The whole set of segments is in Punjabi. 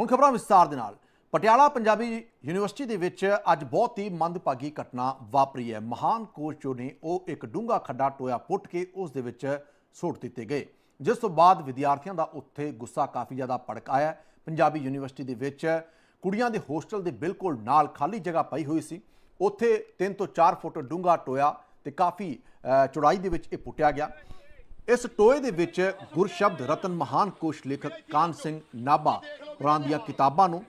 ਹੁਣ ਖਬਰਾਂ ਵਿਸਤਾਰ ਦੇ ਨਾਲ। ਪਟਿਆਲਾ ਪੰਜਾਬੀ ਯੂਨੀਵਰਸਿਟੀ ਦੇ ਵਿੱਚ ਅੱਜ ਬਹੁਤ ਹੀ ਮੰਦਭਾਗੀ ਘਟਨਾ ਵਾਪਰੀ ਹੈ। ਮਹਾਨ ਕੋਚ ਜੋ ਨੇ, ਉਹ ਇੱਕ ਡੂੰਘਾ ਖੱਡਾ ਟੋਇਆ ਪੁੱਟ ਕੇ ਉਸ ਦੇ ਵਿੱਚ ਸੁੱਟ ਦਿੱਤੇ ਗਏ। ਜਿਸ ਤੋਂ ਬਾਅਦ ਵਿਦਿਆਰਥੀਆਂ ਦਾ ਉੱਥੇ ਗੁੱਸਾ ਕਾਫੀ ਜ਼ਿਆਦਾ ਭੜਕ ਆਇਆ ਪੰਜਾਬੀ ਯੂਨੀਵਰਸਿਟੀ ਦੇ ਵਿੱਚ ਕੁੜੀਆਂ ਦੇ ਹੋਸਟਲ ਦੇ ਬਿਲਕੁਲ ਨਾਲ ਖਾਲੀ ਜਗ੍ਹਾ ਪਈ ਹੋਈ ਸੀ। ਉੱਥੇ 3 ਤੋਂ 4 ਫੁੱਟ ਡੂੰਘਾ ਟੋਇਆ ਤੇ ਕਾਫੀ ਚੌੜਾਈ ਦੇ ਵਿੱਚ ਇਹ ਪੁੱਟਿਆ ਗਿਆ। ਇਸ ਟੋਏ ਦੇ ਵਿੱਚ ਗੁਰਸ਼ਬਦ ਰਤਨ ਮਹਾਨ ਕੋਸ਼ ਲੇਖਕ ਕਾਨ ਸਿੰਘ ਨਾਭਾ ਹੋਰਾਂ ਦੀਆਂ ਕਿਤਾਬਾਂ ਨੂੰ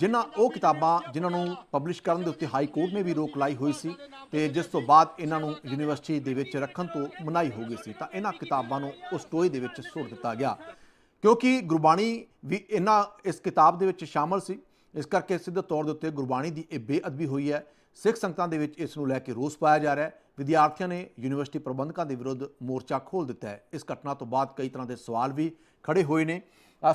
ਜਿਨ੍ਹਾਂ ਉਹ ਕਿਤਾਬਾਂ ਜਿਨ੍ਹਾਂ ਨੂੰ ਪਬਲਿਸ਼ ਕਰਨ ਦੇ ਉੱਤੇ ਹਾਈ ਕੋਰਟ ਨੇ ਵੀ ਰੋਕ ਲਾਈ ਹੋਈ ਸੀ ਤੇ ਜਿਸ ਤੋਂ ਬਾਅਦ ਇਹਨਾਂ ਨੂੰ ਯੂਨੀਵਰਸਿਟੀ ਦੇ ਵਿੱਚ ਰੱਖਣ ਤੋਂ ਮਨਾਹੀ ਹੋ ਗਈ ਸੀ, ਤਾਂ ਇਹਨਾਂ ਕਿਤਾਬਾਂ ਨੂੰ ਉਸ ਟੋਏ ਦੇ ਵਿੱਚ ਸੁੱਟ ਦਿੱਤਾ ਗਿਆ। ਕਿਉਂਕਿ ਗੁਰਬਾਣੀ ਵੀ ਇਹਨਾਂ ਇਸ ਕਿਤਾਬ ਦੇ ਵਿੱਚ ਸ਼ਾਮਲ ਸੀ, ਇਸ ਕਰਕੇ ਸਿੱਧੇ ਤੌਰ ਦੇ ਉੱਤੇ ਗੁਰਬਾਣੀ ਦੀ ਇਹ ਬੇਅਦਬੀ ਹੋਈ ਹੈ ਸਿੱਖ ਸੰਗਤਾਂ ਦੇ ਵਿੱਚ ਇਸ ਨੂੰ ਲੈ ਕੇ ਰੋਸ ਪਾਇਆ ਜਾ ਰਿਹਾ ਹੈ। ਵਿਦਿਆਰਥੀਆਂ ਨੇ ਯੂਨੀਵਰਸਿਟੀ ਪ੍ਰਬੰਧਕਾਂ ਦੇ ਵਿਰੁੱਧ ਮੋਰਚਾ ਖੋਲ ਦਿੱਤਾ ਹੈ। ਇਸ ਘਟਨਾ ਤੋਂ ਬਾਅਦ ਕਈ ਤਰ੍ਹਾਂ ਦੇ ਸਵਾਲ ਵੀ ਖੜੇ ਹੋਏ ਨੇ।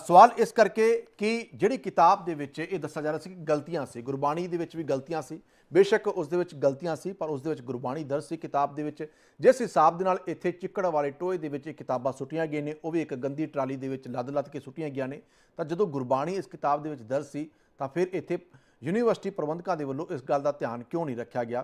ਸਵਾਲ ਇਸ ਕਰਕੇ ਕਿ ਜਿਹੜੀ ਕਿਤਾਬ ਦੇ ਵਿੱਚ ਇਹ ਦੱਸਿਆ ਜਾ ਰਿਹਾ ਸੀ ਕਿ ਗਲਤੀਆਂ ਸੀ, ਗੁਰਬਾਣੀ ਦੇ ਵਿੱਚ ਵੀ ਗਲਤੀਆਂ ਸੀ। ਬੇਸ਼ੱਕ ਉਸ ਦੇ ਵਿੱਚ ਗਲਤੀਆਂ ਸੀ, ਪਰ ਉਸ ਦੇ ਵਿੱਚ ਗੁਰਬਾਣੀ ਦਰਜ ਸੀ ਕਿਤਾਬ ਦੇ ਵਿੱਚ। ਜਿਸ ਹਿਸਾਬ ਦੇ ਨਾਲ ਇੱਥੇ ਚਿੱਕੜ ਵਾਲੇ ਟੋਏ ਦੇ ਵਿੱਚ ਇਹ ਕਿਤਾਬਾਂ ਸੁੱਟੀਆਂ ਗਈਆਂ ਨੇ, ਉਹ ਵੀ ਇੱਕ ਗੰਦੀ ਟਰਾਲੀ ਦੇ ਵਿੱਚ ਲੱਦ-ਲੱਦ ਕੇ ਸੁੱਟੀਆਂ ਗਈਆਂ ਨੇ। ਤਾਂ ਜਦੋਂ ਗੁਰਬਾਣੀ ਇਸ ਕਿਤਾਬ ਦੇ ਵਿੱਚ ਦਰਜ ਸੀ, ਤਾਂ ਫਿਰ ਇੱਥੇ ਯੂਨੀਵਰਸਿਟੀ ਪ੍ਰਬੰਧਕਾਂ ਦੇ ਵੱਲੋਂ ਇਸ ਗੱਲ ਦਾ ਧਿਆਨ ਕਿਉਂ ਨਹੀਂ ਰੱਖਿਆ ਗਿਆ?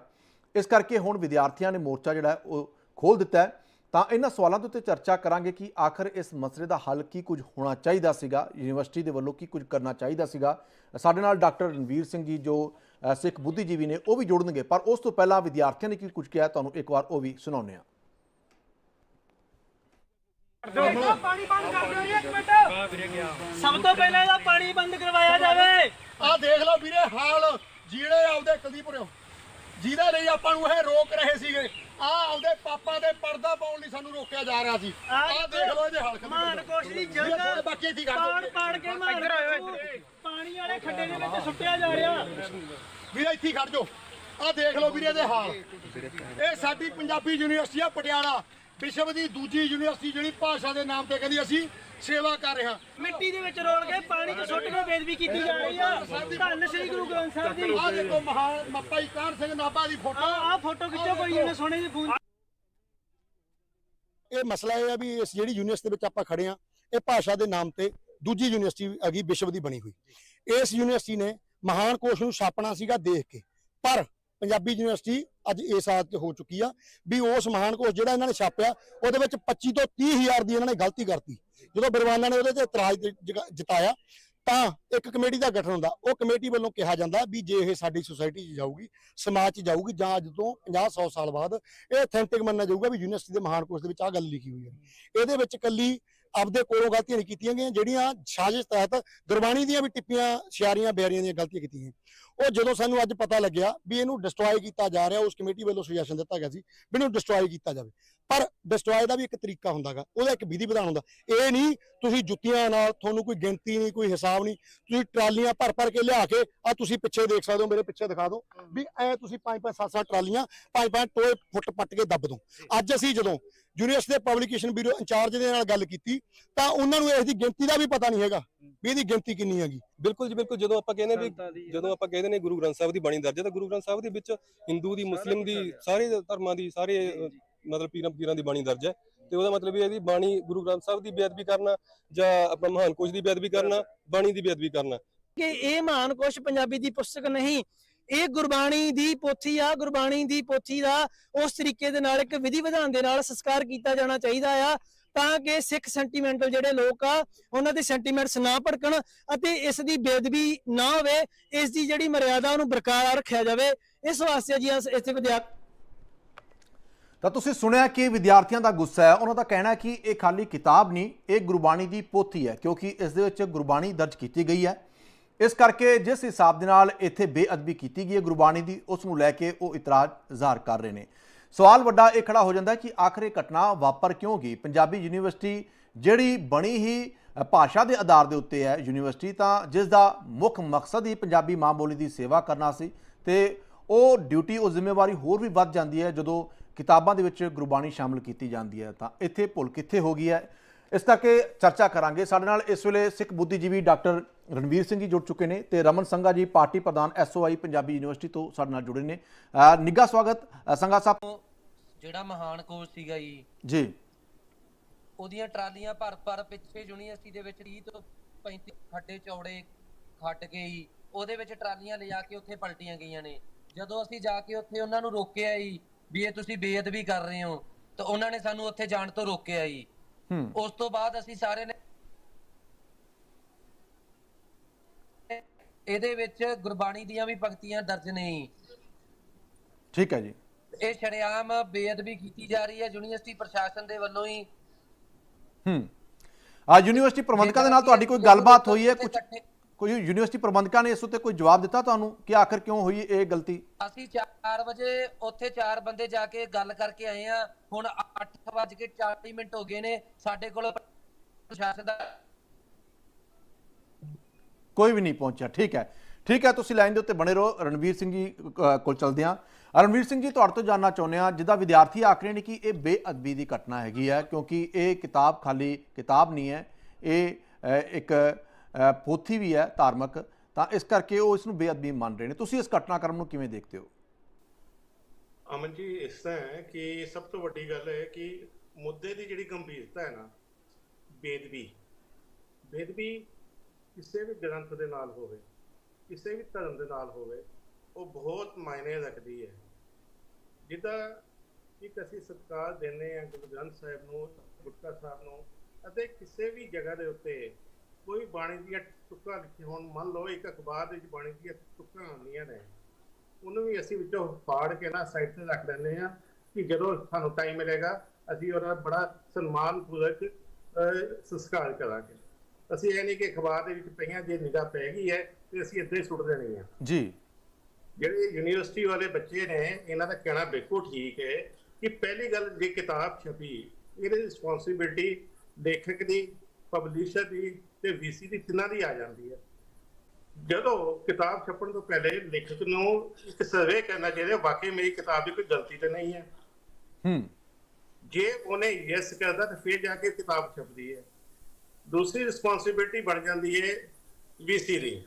ਇਸ ਕਰਕੇ ਹੁਣ ਵਿਦਿਆਰਥੀਆਂ ਨੇ ਮੋਰਚਾ ਜਿਹੜਾ ਉਹ ਖੋਲ ਦਿੱਤਾ ਹੈ। ਤਾਂ ਇਹਨਾਂ ਸਵਾਲਾਂ ਦੇ ਉੱਤੇ ਚਰਚਾ ਕਰਾਂਗੇ ਕਿ ਆਖਰ ਇਸ ਮਸਲੇ ਦਾ ਹੱਲ ਕੀ ਕੁਝ ਹੋਣਾ ਚਾਹੀਦਾ ਸੀਗਾ? ਯੂਨੀਵਰਸਿਟੀ ਦੇ ਵੱਲੋਂ ਕੀ ਕੁਝ ਕਰਨਾ ਚਾਹੀਦਾ ਸੀਗਾ? ਸਾਡੇ ਨਾਲ ਡਾਕਟਰ ਰਣਵੀਰ ਸਿੰਘ ਜੀ ਜੋ ਸਿੱਖ ਬੁੱਧੀਜੀਵੀ ਨੇ ਉਹ ਵੀ ਜੁੜਨਗੇ। ਪਰ ਉਸ ਤੋਂ ਪਹਿਲਾਂ ਵਿਦਿਆਰਥੀਆਂ ਨੇ ਕੀ ਕੁਝ ਕਿਹਾ? ਤੁਹਾਨੂੰ ਇੱਕ ਵਾਰ ਉਹ ਵੀ ਸੁਣਾਉਂਦੇ ਹਾਂ। ਪਾਣੀ ਬੰਦ ਕਰ ਦਿਓ ਜੀ ਇੱਕ ਮਿੰਟ। ਸਭ ਤੋਂ ਪਹਿਲਾਂ ਇਹਦਾ ਪਾਣੀ ਬੰਦ ਕਰਵਾਇਆ ਜਾਵੇ। ਆ ਦੇਖ ਲਓ ਵੀਰੇ ਹਾਲ ਜਿਹੜੇ ਆਪਦੇ ਕਦੀਪੁਰਿਓ ਜਿਹਦੇ ਲਈ ਆਪਾਂ ਨੂੰ ਇਹ ਰੋਕ ਰਹੇ ਸੀਗੇ ਆ ਆਪਦੇ ਪਾਪਾ ਦੇ ਪਰਦਾ ਪਾਉਣ ਲਈ ਸਾਨੂੰ ਰੋਕਿਆ ਜਾ ਰਿਹਾ ਸੀ। ਆ ਦੇਖ ਲਓ ਇਹਦੇ ਹਾਲ ਮਾਨ ਕੋਸ਼ ਦੀ ਜਗ੍ਹਾ ਬਾਕੀ ਪਾੜ ਦਿਓ। ਪਾੜ ਕੇ ਮਾਨ ਪਾਣੀ ਵਾਲੇ ਖੱਡੇ ਦੇ ਵਿੱਚ ਸੁੱਟਿਆ ਜਾ ਰਿਹਾ। ਵੀਰੇ ਇੱਥੇ ਖੜ ਜਾਓ। ਆ ਦੇਖ ਲਓ ਵੀਰੇ ਦੇ ਹਾਲ। ਇਹ ਸਾਡੀ ਪੰਜਾਬੀ ਯੂਨੀਵਰਸਿਟੀ ਆ ਪਟਿਆਲਾ। ਵਿਸ਼ਵ ਦੀ ਦੂਜੀ ਯੂਨੀਵਰਸਿਟੀ ਜਿਹੜੀ ਭਾਸ਼ਾ ਦੇ ਨਾਮ ਤੇ ਕਹਿੰਦੀ ਅਸੀਂ ਸੇਵਾ ਕਰ ਰਹੇ ਹਾਂ। ਮਿੱਟੀ ਦੇ ਵਿੱਚ ਰੋਲ ਕੇ ਪਾਣੀ 'ਚ ਸੁੱਟ ਕੇ ਬੇਦਬੀ ਕੀਤੀ ਜਾ ਰਹੀ ਆ। ਧੰਨ ਸ੍ਰੀ ਗੁਰੂ ਗ੍ਰੰਥ ਸਾਹਿਬ ਜੀ। ਆ ਦੇਖੋ ਮਹਾਨ ਮੱਪਾ ਜੀ ਕਾਹਨ ਸਿੰਘ ਨਾਭਾ ਦੀ ਫੋਟੋ ਆ ਫੋਟੋ ਖਿੱਚੋ ਕੋਈ ਇੰਨੇ ਸੋਹਣੇ ਜਿਹੇ ਫੋਨ ਇਹ ਮਸਲਾ ਇਹ ਆ ਵੀ ਇਸ ਜਿਹੜੀ ਯੂਨੀਵਰਸਿਟੀ ਦੇ ਵਿੱਚ ਆਪਾਂ ਖੜੇ ਆ ਇਹ ਭਾਸ਼ਾ ਦੇ ਨਾਮ ਤੇ ਦੂਜੀ ਯੂਨੀਵਰਸਿਟੀ ਹੈਗੀ ਵਿਸ਼ਵ ਦੀ ਬਣੀ ਹੋਈ। ਇਸ ਯੂਨੀਵਰਸਿਟੀ ਨੇ ਮਹਾਨ ਕੋਸ਼ ਨੂੰ ਛਾਪਣਾ ਸੀਗਾ ਦੇਖ ਕੇ। ਪਰ ਪੰਜਾਬੀ ਯੂਨੀਵਰਸਿਟੀ ਅੱਜ ਇਸ ਹਾਲਤ 'ਚ ਹੋ ਚੁੱਕੀ ਆ ਵੀ ਉਸ ਮਹਾਨ ਕੋਸ਼ ਜਿਹੜਾ ਇਹਨਾਂ ਨੇ ਛਾਪਿਆ, ਉਹਦੇ ਵਿੱਚ 25 ਤੋਂ 30 ਹਜ਼ਾਰ ਦੀ ਇਹਨਾਂ ਨੇ ਗਲਤੀ ਕਰਤੀ। ਜਦੋਂ ਬਿਰਵਾਨਾ ਨੇ ਉਹਦੇ ਤੇ ਇਤਰਾਜ਼ ਜਤਾਇਆ, ਤਾਂ ਇੱਕ ਕਮੇਟੀ ਦਾ ਗਠਨ ਹੁੰਦਾ। ਉਹ ਕਮੇਟੀ ਵੱਲੋਂ ਕਿਹਾ ਜਾਂਦਾ ਵੀ ਜੇ ਇਹ ਸਾਡੀ ਸੁਸਾਇਟੀ 'ਚ ਜਾਊਗੀ, ਸਮਾਜ 'ਚ ਜਾਊਗੀ, ਜਾਂ ਅੱਜ ਤੋਂ 50 100 ਸਾਲ ਬਾਅਦ ਇਹ ਅਥੈਂਟਿਕ ਮੰਨਿਆ ਜਾਊਗਾ ਵੀ ਯੂਨੀਵਰਸਿਟੀ ਦੇ ਮਹਾਨ ਕੋਸ਼ ਦੇ ਵਿੱਚ ਆਹ ਗੱਲ ਲਿਖੀ ਹੋਈ ਹੈ। ਇਹਦੇ ਵਿੱਚ ਕੱਲੀ ਆਪਦੇ ਕੋਲੋਂ ਗਲਤੀਆਂ ਨਹੀਂ ਕੀਤੀਆਂ ਗਈਆਂ, ਜਿਹੜੀਆਂ ਸਾਜ਼ਿਸ਼ ਤਹਿਤ ਗੁਰਬਾਣੀ ਦੀਆਂ ਵੀ ਟਿੱਪੀਆਂ, ਸ਼ਿਆਰੀਆਂ, ਬਿਆਰੀਆਂ ਦੀਆਂ ਗਲਤੀਆਂ ਕੀਤੀਆਂ ਉਹ ਜਦੋਂ ਸਾਨੂੰ ਅੱਜ ਪਤਾ ਲੱਗਿਆ ਵੀ ਇਹਨੂੰ ਡਿਸਟਰੋਏ ਕੀਤਾ ਜਾ ਰਿਹਾ, ਉਸ ਕਮੇਟੀ ਵੱਲੋਂ ਸੁਜੈਸ਼ਨ ਦਿੱਤਾ ਗਿਆ ਸੀ ਵੀ ਇਹਨੂੰ ਡਿਸਟਰੋਏ ਕੀਤਾ ਜਾਵੇ। ਪਰ ਡਿਸਟਰੋਏ ਦਾ ਵੀ ਇੱਕ ਤਰੀਕਾ ਹੁੰਦਾਗਾ ਉਹਦਾ ਇੱਕ ਵਿਧੀ ਵਿਧਾਨ ਹੁੰਦਾ। ਇਹ ਨਹੀਂ ਤੁਸੀਂ ਜੁੱਤੀਆਂ ਨਾਲ ਤੁਹਾਨੂੰ ਕੋਈ ਗਿਣਤੀ ਨਹੀਂ, ਕੋਈ ਹਿਸਾਬ ਨਹੀਂ, ਤੁਸੀਂ ਟਰਾਲੀਆਂ ਭਰ ਭਰ ਕੇ ਲਿਆ ਕੇ ਆ ਤੁਸੀਂ ਪਿੱਛੇ ਦੇਖ ਸਕਦੇ ਹੋ, ਮੇਰੇ ਪਿੱਛੇ ਦਿਖਾ ਦਿਓ ਵੀ ਐ ਤੁਸੀਂ ਪੰਜ ਪੰਜ ਸੱਤ ਸੱਤ ਟਰਾਲੀਆਂ, ਪੰਜ ਪੰਜ ਟੋਏ ਫੁੱਟ ਪੱਟ ਕੇ ਦੱਬ ਦੋ ਅੱਜ ਅਸੀਂ ਜਦੋਂ ਯੂਨੀਵਰਸਿਟੀ ਦੇ ਪਬਲਿਕੇਸ਼ਨ ਬਿਊਰੋ ਇੰਚਾਰਜ ਦੇ ਨਾਲ ਗੱਲ ਕੀਤੀ ਤਾਂ ਉਹਨਾਂ ਨੂੰ ਇਸ ਦੀ ਗਿਣਤੀ ਦਾ ਵੀ ਪਤਾ ਨਹੀਂ ਹੈਗਾ ਵੀ ਇਹਦੀ ਗਿਣਤੀ ਕਿੰਨੀ ਹੈਗੀ। ਬਿਲਕੁਲ ਜੀ ਬਿਲਕੁਲ। ਜਦੋਂ ਆਪਾਂ ਕਹਿੰਦੇ ਵੀ ਜਦੋਂ ਆਪਾਂ ਕਹਿੰਦੇ ਨੇ ਗੁਰੂ ਗ੍ਰੰਥ ਸਾਹਿਬ ਦੀ ਬਾਣੀ ਦਰਜ ਹੈ ਤਾਂ ਗੁਰੂ ਗ੍ਰੰਥ ਸਾਹਿਬ ਦੇ ਵਿੱਚ ਹਿੰਦੂ ਦੀ ਮੁਸਲਿਮ ਦੀ ਸਾਰੇ ਧਰਮਾਂ ਦੀ ਸਾਰੇ ਮਤਲਬ ਪੀਰਾਂ ਫਕੀਰਾਂ ਦੀ ਬਾਣੀ ਦਰਜ ਹੈ। ਤੇ ਉਹਦਾ ਮਤਲਬ ਇਹ ਹੈ ਵੀ ਬਾਣੀ ਗੁਰੂ ਗ੍ਰੰਥ ਸਾਹਿਬ ਦੀ ਬੇਅਦਬੀ ਕਰਨਾ ਜਾਂ ਆਪਣਾ ਮਹਾਨ ਕੋਸ਼ ਦੀ ਬੇਅਦਬੀ ਕਰਨਾ ਬਾਣੀ ਦੀ ਬੇਅਦਬੀ ਕਰਨਾ। ਕਿ ਇਹ ਮਹਾਨ ਕੋਸ਼ ਪੰਜਾਬੀ ਦੀ ਪੁਸਤਕ ਨਹੀਂ ਇਹ ਗੁਰਬਾਣੀ ਦੀ ਪੋਥੀ ਆ, ਗੁਰਬਾਣੀ ਦੀ ਪੋਥੀ ਦਾ ਉਸ ਤਰੀਕੇ ਦੇ ਨਾਲ ਇੱਕ ਵਿਧੀ ਵਿਧਾਨ ਦੇ ਨਾਲ ਸੰਸਕਾਰ ਕੀਤਾ ਜਾਣਾ ਚਾਹੀਦਾ ਆ, ਤਾਂ ਕਿ ਸਿੱਖ ਸੈਂਟੀਮੈਂਟਲ ਜਿਹੜੇ ਲੋਕ ਆ, ਉਹਨਾਂ ਦੇ ਸੈਂਟੀਮੈਂਟਸ ਨਾ ਭੜਕਣ ਅਤੇ ਇਸ ਦੀ ਬੇਦਬੀ ਨਾ ਹੋਵੇ, ਇਸ ਦੀ ਜਿਹੜੀ ਮਰਿਆਦਾ ਉਹਨੂੰ ਬਰਕਰਾਰ ਰੱਖਿਆ ਜਾਵੇ। ਇਸ ਵਾਸਤੇ ਜੀ ਅਸ- ਇੱਥੇ ਵਿਦਿਆਰਥੀ ਤਾਂ ਤੁਸੀਂ ਸੁਣਿਆ ਕਿ ਵਿਦਿਆਰਥੀਆਂ ਦਾ ਗੁੱਸਾ ਹੈ, ਉਹਨਾਂ ਦਾ ਕਹਿਣਾ ਕਿ ਇਹ ਖਾਲੀ ਕਿਤਾਬ ਨਹੀਂ, ਇਹ ਗੁਰਬਾਣੀ ਦੀ ਪੋਥੀ ਹੈ, ਕਿਉਂਕਿ ਇਸ ਦੇ ਵਿੱਚ ਗੁਰਬਾਣੀ ਦਰਜ ਕੀਤੀ ਗਈ ਹੈ। ਇਸ ਕਰਕੇ ਜਿਸ ਹਿਸਾਬ ਦੇ ਨਾਲ ਇੱਥੇ ਬੇਅਦਬੀ ਕੀਤੀ ਗਈ ਹੈ, ਗੁਰਬਾਣੀ ਦੀ, ਉਸ ਨੂੰ ਲੈ ਕੇ ਉਹ ਇਤਰਾਜ਼ ਜ਼ਾਹਰ ਕਰ ਰਹੇ ਨੇ। ਸਵਾਲ ਵੱਡਾ ਇਹ ਖੜਾ ਹੋ ਜਾਂਦਾ ਕਿ ਆਖਰ ਇਹ ਘਟਨਾ ਵਾਪਰ ਕਿਉਂ ਗਈ? ਪੰਜਾਬੀ ਯੂਨੀਵਰਸਿਟੀ ਜਿਹੜੀ ਬਣੀ ਹੀ ਭਾਸ਼ਾ ਦੇ ਆਧਾਰ ਦੇ ਉੱਤੇ ਹੈ ਯੂਨੀਵਰਸਿਟੀ, ਤਾਂ ਜਿਸ ਦਾ ਮੁੱਖ ਮਕਸਦ ਹੀ ਪੰਜਾਬੀ ਮਾਂ ਬੋਲੀ ਦੀ ਸੇਵਾ ਕਰਨਾ ਸੀ ਤੇ ਉਹ ਡਿਊਟੀ, ਉਹ ਜ਼ਿੰਮੇਵਾਰੀ ਹੋਰ ਵੀ ਵੱਧ ਜਾਂਦੀ ਹੈ ਜਦੋਂ ਕਿਤਾਬਾਂ ਦੇ ਵਿੱਚ ਗੁਰਬਾਣੀ ਸ਼ਾਮਲ ਕੀਤੀ ਜਾਂਦੀ ਹੈ। ਤਾਂ ਇੱਥੇ ਭੁੱਲ ਕਿੱਥੇ ਹੋ ਗਈ ਹੈ? ਇਸ ਕਰਕੇ ਚਰਚਾ ਕਰਾਂਗੇ। ਸਾਡੇ ਨਾਲ ਇਸ ਵੇਲੇ ਸਿੱਖ ਬੁੱਧੀਜੀਵੀ ਡਾਕਟਰ ਰਣਵੀਰ ਸਿੰਘ ਜੀ ਜੁੜ ਚੁੱਕੇ ਨੇ ਤੇ ਰਮਨ ਸੰਘਾ ਜੀ ਪਾਰਟੀ ਪ੍ਰਧਾਨ ਐਸਓਆਈ ਪੰਜਾਬੀ ਯੂਨੀਵਰਸਿਟੀ ਤੋਂ ਸਾਡੇ ਨਾਲ ਜੁੜੇ ਨੇ। ਨਿੱਘਾ ਸਵਾਗਤ। ਸੰਘਾ ਸਾਹਿਬ। ਜਿਹੜਾ ਮਹਾਨ ਕੋਚ ਸੀਗਾ ਜੀ ਜੀ। ਉਹਦੀਆਂ ਟਰਾਲੀਆਂ ਭਰ ਭਰ ਪਿੱਛੇ ਯੂਨੀਵਰਸਿਟੀ ਦੇ ਵਿੱਚ 30 ਤੋਂ 35 ਖੱਡੇ ਚੌੜੇ ਖੱਟ ਕੇ ਹੀ ਉਹਦੇ ਵਿੱਚ ਟਰਾਲੀਆਂ ਲਿਜਾ ਕੇ ਉੱਥੇ ਪਲਟੀਆਂ ਗਈਆਂ ਨੇ। ਜਦੋਂ ਅਸੀਂ ਜਾ ਕੇ ਉੱਥੇ ਉਹਨਾਂ ਨੂੰ ਰੋਕਿਆ ਜੀ ਵੀ ਇਹ ਤੁਸੀਂ ਬੇਅਦਬੀ ਕਰ ਰਹੇ ਹੋ ਤਾਂ ਉਹਨਾਂ ਨੇ ਸਾਨੂੰ ਉੱਥੇ ਜਾਣ ਤੋਂ ਰੋਕਿਆ ਜੀ। ਉਸ ਤੋਂ ਬਾਅਦ ਅਸੀਂ ਸਾਰੇ ਨੇ ਇਹਦੇ ਵਿੱਚ ਗੁਰਬਾਣੀ ਦੀਆਂ ਵੀ ਪੰਕਤੀਆਂ ਦਰਜ ਨੇ। ਠੀਕ ਹੈ ਜੀ। ਇਹ ਸ਼ਰੇਆਮ ਬੇਅਦਬੀ ਕੀਤੀ ਜਾ ਰਹੀ ਹੈ ਯੂਨੀਵਰਸਿਟੀ ਪ੍ਰਸ਼ਾਸਨ ਦੇ ਵੱਲੋਂ ਹੀ। ਹੂੰ। ਆ ਯੂਨੀਵਰਸਿਟੀ ਪ੍ਰਬੰਧਕਾਂ ਦੇ ਨਾਲ ਤੁਹਾਡੀ ਕੋਈ ਗੱਲਬਾਤ ਹੋਈ ਹੈ? ਕੁਝ ਕੋਈ ਯੂਨੀਵਰਸਿਟੀ ਪ੍ਰਬੰਧਕਾਂ ਨੇ ਇਸ ਉੱਤੇ ਕੋਈ ਜਵਾਬ ਦਿੱਤਾ ਤੁਹਾਨੂੰ ਕਿ ਆਖਰ ਕਿਉਂ ਹੋਈ ਇਹ ਗਲਤੀ? ਅਸੀਂ 4 ਵਜੇ ਉੱਥੇ ਚਾਰ ਬੰਦੇ ਜਾ ਕੇ ਗੱਲ ਕਰਕੇ ਆਏ ਆ ਹੁਣ 8:40 ਮਿੰਟ ਹੋ ਗਏ ਨੇ। ਸਾਡੇ ਕੋਲ ਪ੍ਰਸ਼ਾਸਨ ਦਾ ਕੋਈ ਵੀ ਨਹੀਂ ਪਹੁੰਚਿਆ। ਠੀਕ ਹੈ। ਠੀਕ ਹੈ ਤੁਸੀਂ ਲਾਈਨ ਦੇ ਉੱਤੇ ਬਣੇ ਰਹੋ। ਰਣਵੀਰ ਸਿੰਘ ਜੀ ਕੋਲ ਚਲਦੇ ਹਾਂ। ਰਣਵੀਰ ਸਿੰਘ ਜੀ ਤੁਹਾਡੇ ਤੋਂ ਜਾਨਣਾ ਚਾਹੁੰਦੇ ਹਾਂ ਜਿੱਦਾਂ ਵਿਦਿਆਰਥੀ ਆਖ ਰਹੇ ਨੇ ਕਿ ਇਹ ਬੇਅਦਬੀ ਦੀ ਘਟਨਾ ਹੈਗੀ ਹੈ ਕਿਉਂਕਿ ਇਹ ਕਿਤਾਬ ਖਾਲੀ ਕਿਤਾਬ ਨਹੀਂ ਹੈ। ਇਹ ਇੱਕ ਪੋਥੀ ਵੀ ਹੈ, ਧਾਰਮਿਕ, ਤਾਂ ਇਸ ਕਰਕੇ ਉਹ ਇਸ ਨੂੰ ਬੇਅਦਬੀ ਮੰਨ ਰਹੇ ਨੇ। ਤੁਸੀਂ ਇਸ ਘਟਨਾਕ੍ਰਮ ਨੂੰ ਕਿਵੇਂ ਦੇਖਦੇ ਹੋ? ਅਮਨ ਜੀ, ਇਸ ਤਰ੍ਹਾਂ ਹੈ ਕਿ ਸਭ ਤੋਂ ਵੱਡੀ ਗੱਲ ਹੈ ਕਿ ਮੁੱਦੇ ਦੀ ਜਿਹੜੀ ਗੰਭੀਰਤਾ ਹੈ ਨਾ ਬੇਦਬੀ ਬੇਦਬੀ ਕਿਸੇ ਵੀ ਗ੍ਰੰਥ ਦੇ ਨਾਲ ਹੋਵੇ, ਕਿਸੇ ਵੀ ਧਰਮ ਦੇ ਨਾਲ ਹੋਵੇ, ਉਹ ਬਹੁਤ ਮਾਇਨੇ ਰੱਖਦੀ ਹੈ। ਜਿੱਦਾਂ ਇੱਕ ਅਸੀਂ ਸਤਿਕਾਰ ਦਿੰਦੇ ਹਾਂ ਗੁਰੂ ਗ੍ਰੰਥ ਸਾਹਿਬ ਨੂੰ, ਗੁਟਕਾ ਸਾਹਿਬ ਨੂੰ, ਅਤੇ ਕਿਸੇ ਵੀ ਜਗ੍ਹਾ ਦੇ ਉੱਤੇ ਕੋਈ ਬਾਣੀ ਦੀਆਂ ਟੁੱਕਾਂ ਲਿਖੀਆਂ ਹੋਣ ਮੰਨ ਲਓ ਇੱਕ ਅਖਬਾਰ ਦੇ ਵਿੱਚ ਬਾਣੀ ਦੀਆਂ ਟੁੱਕਾਂ ਆਉਂਦੀਆਂ ਨੇ ਉਹਨੂੰ ਵੀ ਅਸੀਂ ਵਿੱਚੋਂ ਫਾੜ ਕੇ ਨਾ ਸਾਈਡ ਤੇ ਰੱਖ ਲੈਂਦੇ ਆ ਕਿ ਜਦੋਂ ਸਾਨੂੰ ਟਾਈਮ ਮਿਲੇਗਾ ਅਸੀਂ ਉਹਦਾ ਬੜਾ ਸਨਮਾਨਪੂਰਕ ਅਹ, ਸੰਸਕਾਰ ਕਰਾਂਗੇ। ਅਸੀਂ ਇਹ ਨਹੀਂ ਕਿ ਅਖਬਾਰ ਦੇ ਵਿੱਚ ਪਈਆਂ ਜੇ ਨਿਗਾਹ ਪੈ ਗਈ ਹੈ ਤੇ ਅਸੀਂ ਇੱਦਾਂ ਹੀ ਸੁੱਟ ਦੇਣੀ ਆ ਜੀ। ਜਿਹੜੇ ਯੂਨੀਵਰਸਿਟੀ ਵਾਲੇ ਬੱਚੇ ਨੇ ਇਹਨਾਂ ਦਾ ਕਹਿਣਾ ਬਿਲਕੁਲ ਠੀਕ ਹੈ ਕਿ ਪਹਿਲੀ ਗੱਲ ਜੇ ਕਿਤਾਬ ਛਪੀ ਇਹਦੀ ਰਿਸਪੌਂਸਿਬਿਲਟੀ ਲੇਖਕ ਦੀ ਪਬਲਿਸ਼ਰ ਦੀ ਤੇ ਵੀਸੀ ਦੀ ਤਿੰਨਾਂ ਦੀ ਆ ਜਾਂਦੀ ਹੈ। ਜਦੋਂ ਕਿਤਾਬ ਛਪਣ ਤੋਂ ਪਹਿਲੇ ਲੇਖਕ ਨੂੰ ਇੱਕ ਸਰਵੇ ਕਰਨਾ ਚਾਹੀਦਾ ਵਾਕਈ ਮੇਰੀ ਕਿਤਾਬ ਦੀ ਕੋਈ ਗਲਤੀ ਤਾਂ ਨਹੀਂ ਹੈ। ਹੂੰ। ਜੇ ਉਹਨੇ ਯੈਸ ਕਰਦਾ ਤਾਂ ਫਿਰ ਜਾ ਕੇ ਕਿਤਾਬ ਛਪਦੀ ਹੈ। ਦੂਸਰੀ ਰਿਸਪੌਂਸਿਬਿਲਟੀ ਬਣ ਜਾਂਦੀ ਹੈ ਵੀਸੀ ਦੀ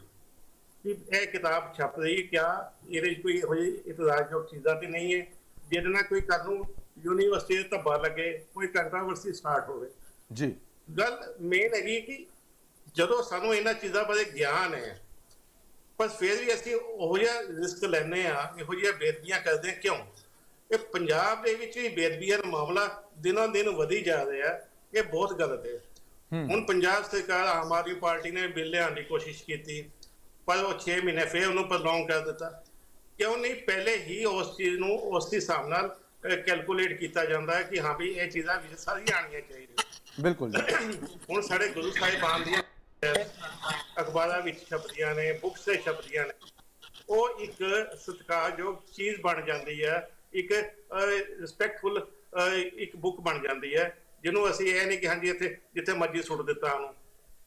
ਕਿ ਇਹ ਕਿਤਾਬ ਛਪ ਰਹੀ ਹੈ ਕਿਆ? ਇਹਦੇ ਕੋਈ ਇਹੋ ਜਿਹੀ ਇਤਰਾਜ਼ਯੋਗ ਚੀਜ਼ਾਂ ਤੇ ਨਹੀਂ ਹੈ। ਜਿਹਦੇ ਨਾਲ ਕੋਈ ਕੱਲ ਨੂੰ ਯੂਨੀਵਰਸਿਟੀ ਦੇ ਧੱਬਾ ਲੱਗੇ ਕੋਈ ਕੰਟਰੋਵਰਸੀ ਸਟਾਰਟ ਹੋਵੇ। ਜੀ। ਗੱਲ ਮੇਨ ਹੈਗੀ ਕਿ ਜਦੋਂ ਸਾਨੂੰ ਇਹਨਾਂ ਚੀਜ਼ਾਂ ਬਾਰੇ ਗਿਆਨ ਹੈ ਪਰ ਫਿਰ ਵੀ ਅਸੀਂ ਉਹੋ ਜਿਹਾ ਰਿਸਕ ਲੈਂਦੇ ਆ ਇਹੋ ਜਿਹੀਆਂ ਬੇਦਬੀਆਂ ਕਰਦੇ ਕਿਉਂ? ਇਹ ਪੰਜਾਬ ਦੇ ਵਿੱਚ ਵੀ ਬੇਦਬੀਆਂ ਦਾ ਮਾਮਲਾ ਦਿਨੋਂ ਦਿਨ ਵਧੀ ਜਾ ਰਿਹਾ ਇਹ ਬਹੁਤ ਗਲਤ ਹੈ। ਹੁਣ ਪੰਜਾਬ ਸਰਕਾਰ ਆਮ ਆਦਮੀ ਪਾਰਟੀ ਨੇ ਬਿੱਲ ਲਿਆਉਣ ਦੀ ਕੋਸ਼ਿਸ਼ ਕੀਤੀ ਪਰ ਉਹ 6 ਮਹੀਨੇ ਫਿਰ ਉਹਨੂੰ ਪ੍ਰਲੋਂਗ ਕਰ ਦਿੱਤਾ। ਕਿਉਂ ਨਹੀਂ? ਪਹਿਲੇ ਹੀ ਉਸ ਚੀਜ਼ ਨੂੰ ਉਸ ਦੇ ਹਿਸਾਬ ਨਾਲ ਕੈਲਕੂਲੇਟ ਕੀਤਾ ਜਾਂਦਾ ਹੈ ਕਿ ਹਾਂ ਵੀ ਇਹ ਚੀਜ਼ਾਂ ਵੀ ਸਾਰੀਆਂ ਆਣੀਆਂ ਚਾਹੀਦੀਆਂ। ਬਿਲਕੁਲ ਹੁਣ ਸਾਡੇ ਗੁਰੂ ਸਾਹਿਬਾਨ ਦੀਆਂ ਅਖਬਾਰਾਂ ਵਿੱਚ ਛਪਦੀਆਂ ਨੇ ਬੁੱਕਸ ਤੇ ਛਪਦੀਆਂ ਨੇ। ਉਹ ਇੱਕ ਸਤਿਕਾਰਯੋਗ ਚੀਜ਼ ਬਣ ਜਾਂਦੀ ਹੈ, ਇੱਕ ਰਿਸਪੈਕਟਫੁਲ ਇੱਕ ਬੁੱਕ ਬਣ ਜਾਂਦੀ ਹੈ, ਜਿਹਨੂੰ ਅਸੀਂ ਇਹ ਨਹੀਂ ਕਿ ਹਾਂਜੀ ਇੱਥੇ, ਜਿੱਥੇ ਮਰਜ਼ੀ ਸੁੱਟ ਦਿੱਤਾ ਉਹਨੂੰ।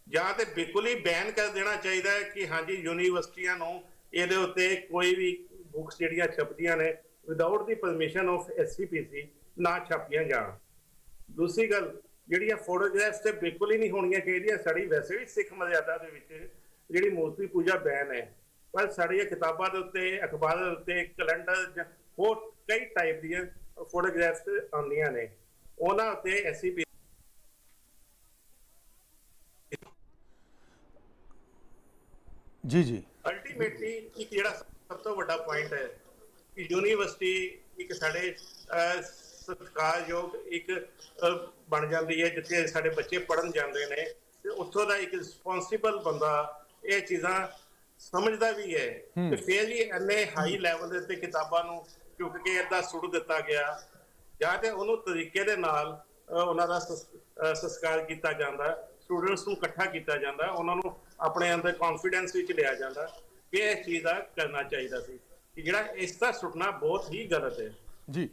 ਜਾਂ ਤੇ ਬਿਲਕੁਲ ਹੀ ਬੈਨ ਕਰ ਦੇਣਾ ਚਾਹੀਦਾ ਹੈ ਕਿ ਹਾਂਜੀ ਯੂਨੀਵਰਸਿਟੀਆਂ ਨੂੰ ਇਹਦੇ ਉੱਤੇ ਕੋਈ ਵੀ ਬੁੱਕਸ ਜਿਹੜੀਆਂ ਛਪਦੀਆਂ ਨੇ without the permission of SGPC ਨਾ ਛਾਪੀਆਂ ਜਾਣ। ਦੂਸਰੀ ਗੱਲ ਜਿਹੜੀਆਂ ਫੋਟੋਗ੍ਰਾਫਸ ਤੇ ਬਿਲਕੁਲ ਹੀ ਨਹੀਂ ਹੋਣੀਆਂ ਚਾਹੀਦੀਆਂ ਸਾਡੀ ਵੈਸੇ ਵੀ ਸਿੱਖ ਮਰਿਆਦਾ ਦੇ ਵਿੱਚ ਜਿਹੜੀ ਮੂਰਤੀ ਪੂਜਾ ਬੈਨ ਹੈ। ਪਰ ਸਾਡੀਆਂ ਕਿਤਾਬਾਂ ਦੇ ਉੱਤੇ ਅਖਬਾਰਾਂ ਦੇ ਉੱਤੇ ਕੈਲੰਡਰ ਹੋਰ ਕਈ ਟਾਈਪ ਦੀਆਂ ਫੋਟੋਗ੍ਰਾਫਸ ਆਉਂਦੀਆਂ ਨੇ। ਉਹਨਾਂ ਉੱਤੇ ਐਸਸੀਪੀ ਜੀ ਜੀ। ਅਲਟੀਮੇਟਲੀ ਇੱਕ ਜਿਹੜਾ ਸਭ ਤੋਂ ਵੱਡਾ ਪੁਆਇੰਟ ਹੈ ਕਿ ਯੂਨੀਵਰਸਿਟੀ ਇੱਕ ਸਾਡੇ ਸਤਿਕਾਰਯੋਗ ਇੱਕ ਬਣ ਜਾਂਦੀ ਹੈ ਜਿੱਥੇ ਸਾਡੇ ਬੱਚੇ ਪੜਨ ਜਾਂਦੇ ਨੇ। ਤੇ ਉੱਥੋਂ ਦਾ ਇੱਕ ਰਿਸਪੌਂਸਿਬਲ ਬੰਦਾ ਇਹ ਚੀਜ਼ਾਂ ਸਮਝਦਾ ਵੀ ਹੈ। ਤੇ ਫਿਰ ਵੀ ਇੰਨੇ ਹਾਈ ਲੈਵਲ ਦੇ ਉੱਤੇ ਕਿਤਾਬਾਂ ਨੂੰ ਚੁੱਕ ਕੇ ਏਦਾਂ ਸੁੱਟ ਦਿੱਤਾ ਗਿਆ। ਜਾਂ ਤੇ ਉਹਨੂੰ ਤਰੀਕੇ ਦੇ ਨਾਲ ਉਹਨਾਂ ਦਾ ਸੰਸਕਾਰ ਕੀਤਾ ਜਾਂਦਾ। ਸਟੂਡੈਂਟਸ ਨੂੰ ਇਕੱਠਾ ਕੀਤਾ ਜਾਂਦਾ। ਉਹਨਾਂ ਨੂੰ ਆਪਣੇ ਅੰਦਰ ਕੌਨਫੀਡੈਂਸ ਵਿੱਚ ਲਿਆ ਜਾਂਦਾ ਕਿ ਇਹ ਚੀਜ਼ ਦਾ ਕਰਨਾ ਚਾਹੀਦਾ ਸੀ। ਕਿ ਜਿਹੜਾ ਇਸ ਦਾ ਸੁੱਟਣਾ ਬਹੁਤ ਹੀ ਗਲਤ ਹੈ। ਜੀ।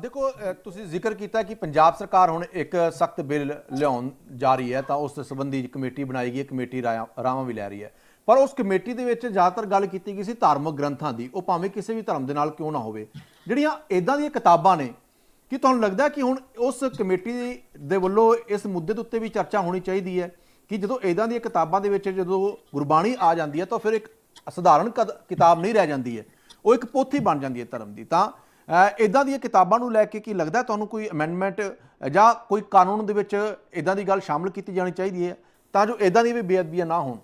ਦੇਖੋ ਤੁਸੀਂ ਜ਼ਿਕਰ ਕੀਤਾ ਕਿ ਪੰਜਾਬ ਸਰਕਾਰ ਹੁਣ ਇੱਕ ਸਖਤ ਬਿੱਲ ਲਿਆਉਣ ਜਾ ਰਹੀ ਹੈ, ਤਾਂ ਉਸ ਸੰਬੰਧੀ ਕਮੇਟੀ ਬਣਾਈ ਗਈ ਹੈ, ਕਮੇਟੀ ਰਾਵਾਂ ਵੀ ਲੈ ਰਹੀ ਹੈ। ਪਰ ਉਸ ਕਮੇਟੀ ਦੇ ਵਿੱਚ ਜ਼ਿਆਦਾਤਰ ਗੱਲ ਕੀਤੀ ਗਈ ਸੀ ਧਾਰਮਿਕ ਗ੍ਰੰਥਾਂ ਦੀ। ਉਹ ਭਾਵੇਂ ਕਿਸੇ ਵੀ ਧਰਮ ਦੇ ਨਾਲ ਕਿਉਂ ਨਾ ਹੋਵੇ। ਜਿਹੜੀਆਂ ਇਦਾਂ ਦੀਆਂ ਕਿਤਾਬਾਂ ਨੇ, ਕਿ ਤੁਹਾਨੂੰ ਲੱਗਦਾ ਕਿ ਹੁਣ ਉਸ ਕਮੇਟੀ ਦੇ ਵੱਲੋਂ ਇਸ ਮੁੱਦੇ ਦੇ ਉੱਤੇ ਵੀ ਚਰਚਾ ਹੋਣੀ ਚਾਹੀਦੀ ਹੈ, ਕਿ ਜਦੋਂ ਇਦਾਂ ਦੀਆਂ ਕਿਤਾਬਾਂ ਦੇ ਵਿੱਚ ਜਦੋਂ ਗੁਰਬਾਣੀ ਆ ਜਾਂਦੀ ਹੈ, ਤਾਂ ਫਿਰ ਇੱਕ ਸਧਾਰਨ ਕਦ- ਕਿਤਾਬ ਨਹੀਂ ਰਹਿ ਜਾਂਦੀ ਹੈ। ਉਹ ਇੱਕ ਪੋਥੀ ਬਣ ਜਾਂਦੀ ਹੈ ਧਰਮ ਦੀ। ਤਾਂ ਇਦਾਂ ਦੀਆਂ ਕਿਤਾਬਾਂ ਨੂੰ ਲੈ ਕੇ ਕੀ ਲੱਗਦਾ ਤੁਹਾਨੂੰ ਕੋਈ ਅਮੈਂਡਮੈਂਟ ਜਾਂ ਕੋਈ ਕਾਨੂੰਨ ਦੇ ਵਿੱਚ ਇਦਾਂ ਦੀ ਗੱਲ ਸ਼ਾਮਲ ਕੀਤੀ ਜਾਣੀ ਚਾਹੀਦੀ ਹੈ? ਤਾਂ ਜੋ ਇਦਾਂ ਦੀ ਵੀ ਬੇਅਦਬੀਆਂ ਨਾ ਹੋਣ।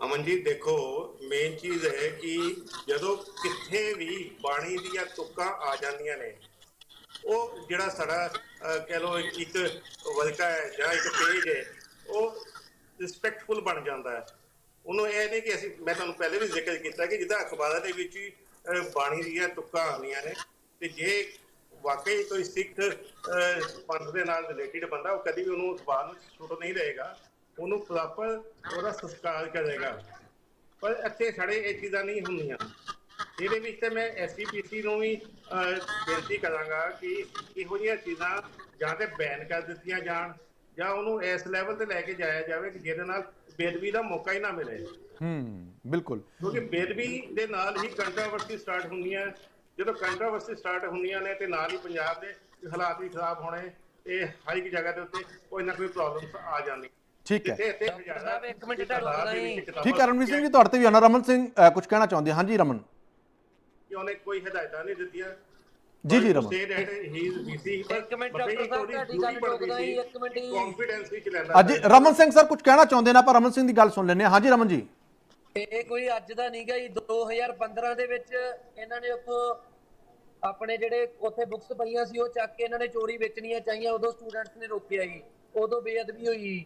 ਅਮਨ ਜੀ ਦੇਖੋ ਮੇਨ ਚੀਜ਼ ਹੈ ਕਿ ਜਦੋਂ ਕਿੱਥੇ ਵੀ ਬਾਣੀ ਦੀਆਂ ਤੁਕਾਂ ਆ ਜਾਂਦੀਆਂ ਨੇ, ਉਹ ਜਿਹੜਾ ਸਾਡਾ ਕਹਿ ਲਓ ਇੱਕ ਵਲਕਾ ਹੈ ਜਾਂ ਇੱਕ ਪੇਜ ਹੈ, ਉਹ ਰਿਸਪੈਕਟਫੁਲ ਬਣ ਜਾਂਦਾ ਹੈ। ਉਹਨੂੰ ਇਹ ਨਹੀਂ ਕਿ ਅਸੀਂ, ਮੈਂ ਤੁਹਾਨੂੰ ਪਹਿਲੇ ਵੀ ਜ਼ਿਕਰ ਕੀਤਾ ਕਿ ਜਿੱਦਾਂ ਅਖਬਾਰਾਂ ਦੇ ਵਿੱਚ ਬਾਣੀ ਦੀਆਂ ਤੁਕਾਂ ਆਉਂਦੀਆਂ ਨੇ ਤੇ ਜੇ ਵਾਕਈ ਕੋਈ ਸਿੱਖ ਪੰਥ ਦੇ ਨਾਲ ਰਿਲੇਟਡ ਬੰਦਾ ਉਹ ਕਦੀ ਵੀ ਉਹਨੂੰ ਅਖਬਾਰ ਨੂੰ ਛੁੱਟ ਨਹੀਂ ਰਹੇਗਾ ਉਹਨੂੰ ਪ੍ਰੋਪਰ ਉਹਦਾ ਸੰਸਕਾਰ ਕਰੇਗਾ। ਪਰ ਇੱਥੇ ਸਾਡੇ ਇਹ ਚੀਜ਼ਾਂ ਨਹੀਂ ਹੁੰਦੀਆਂ। ਇਹਦੇ ਵਿੱਚ ਤੇ ਮੈਂ ਐਸਸੀਪੀਸੀ ਨੂੰ ਵੀ ਅਹ, ਬੇਨਤੀ ਕਰਾਂਗਾ ਕਿ ਇਹੋ ਜਿਹੀਆਂ ਚੀਜ਼ਾਂ ਜਾਂ ਤੇ ਬੈਨ ਕਰ ਦਿੱਤੀਆਂ ਜਾਣ ਜਾਂ ਉਹਨੂੰ ਇਸ ਲੈਵਲ ਤੇ ਲੈ ਕੇ ਜਾਇਆ ਜਾਵੇ ਕਿ ਜਿਹਦੇ ਨਾਲ ਬੇਦਬੀ ਦਾ ਮੌਕਾ ਹੀ ਨਾ ਮਿਲੇ। ਹੂੰ ਬਿਲਕੁਲ। ਕਿਉਂਕਿ ਬੇਦਬੀ ਦੇ ਨਾਲ ਹੀ ਕੰਟਰੋਵਰਸੀ ਸਟਾਰਟ ਹੁੰਦੀਆਂ ਜਦੋਂ ਕੰਟਰੋਵਰਸੀ ਸਟਾਰਟ ਹੁੰਦੀਆਂ ਨੇ ਤੇ ਨਾਲ ਹੀ ਪੰਜਾਬ ਦੇ ਹਾਲਾਤ ਵੀ ਖਰਾਬ ਹੋਣੇ ਇਹ ਹਰ ਇੱਕ ਜਗ੍ਹਾ ਦੇ ਉੱਤੇ ਕੋਈ ਨਾ ਕੋਈ ਪ੍ਰੋਬਲਮਸ ਆ ਜਾਂਦੀ ਠੀਕ ਹੈ। ਠੀਕ ਹੈ ਰਮਨਵੀਰ ਸਿੰਘ ਜੀ ਤੁਹਾਡੇ ਤੇ ਵੀ ਆਉਣਾ ਰਮਨ ਸਿੰਘ ਕੁਝ ਕਹਿਣਾ ਚਾਹੁੰਦੇ ਹਾਂ ਜੀ ਰਮਨ। ਕਿ ਉਹਨੇ ਕੋਈ ਹਦਾਇਤਾਂ ਨਹੀਂ ਦਿੱਤੀਆਂ। ਜੀ ਜੀ Raman. Say that he is BC ਇੱਕ ਮਿੰਟ ਡਾਕਟਰ ਸਾਹਿਬ, ਤੁਹਾਡੀ ਗੱਲ ਰੋਕਦਾ ਹੀ, ਇੱਕ ਮਿੰਟ ਹੀ। ਕੌਨਫੀਡੈਂਸ ਵਿੱਚ ਲੈਂਦਾ ਅੱਜ ਰਮਨ ਸਿੰਘ ਸਰ ਕੁਝ ਕਹਿਣਾ ਚਾਹੁੰਦੇ ਨੇ? ਆਪਾਂ ਰਮਨ ਸਿੰਘ ਦੀ ਗੱਲ ਸੁਣ ਲੈਂਦੇ ਹਾਂ। ਹਾਂਜੀ ਰਮਨ ਜੀ। ਇਹ ਕੋਈ ਅੱਜ ਦਾ ਨਹੀਂ ਗਾ ਜੀ 2015 ਦੇ ਵਿੱਚ ਇਹਨਾਂ ਨੇ ਉੱਥੋਂ ਆਪਣੇ ਜਿਹੜੇ ਉੱਥੇ ਬੁੱਕਸ ਪਈਆਂ ਸੀ ਉਹ ਚੱਕ ਕੇ ਇਹਨਾਂ ਨੇ ਚੋਰੀ ਵੇਚਣੀਆਂ ਚਾਹੀਆਂ ਉਦੋਂ ਸਟੂਡੈਂਟਸ ਨੇ ਰੋਕਿਆ ਜੀ ਉਦੋਂ ਬੇਅਦਬੀ ਹੋਈ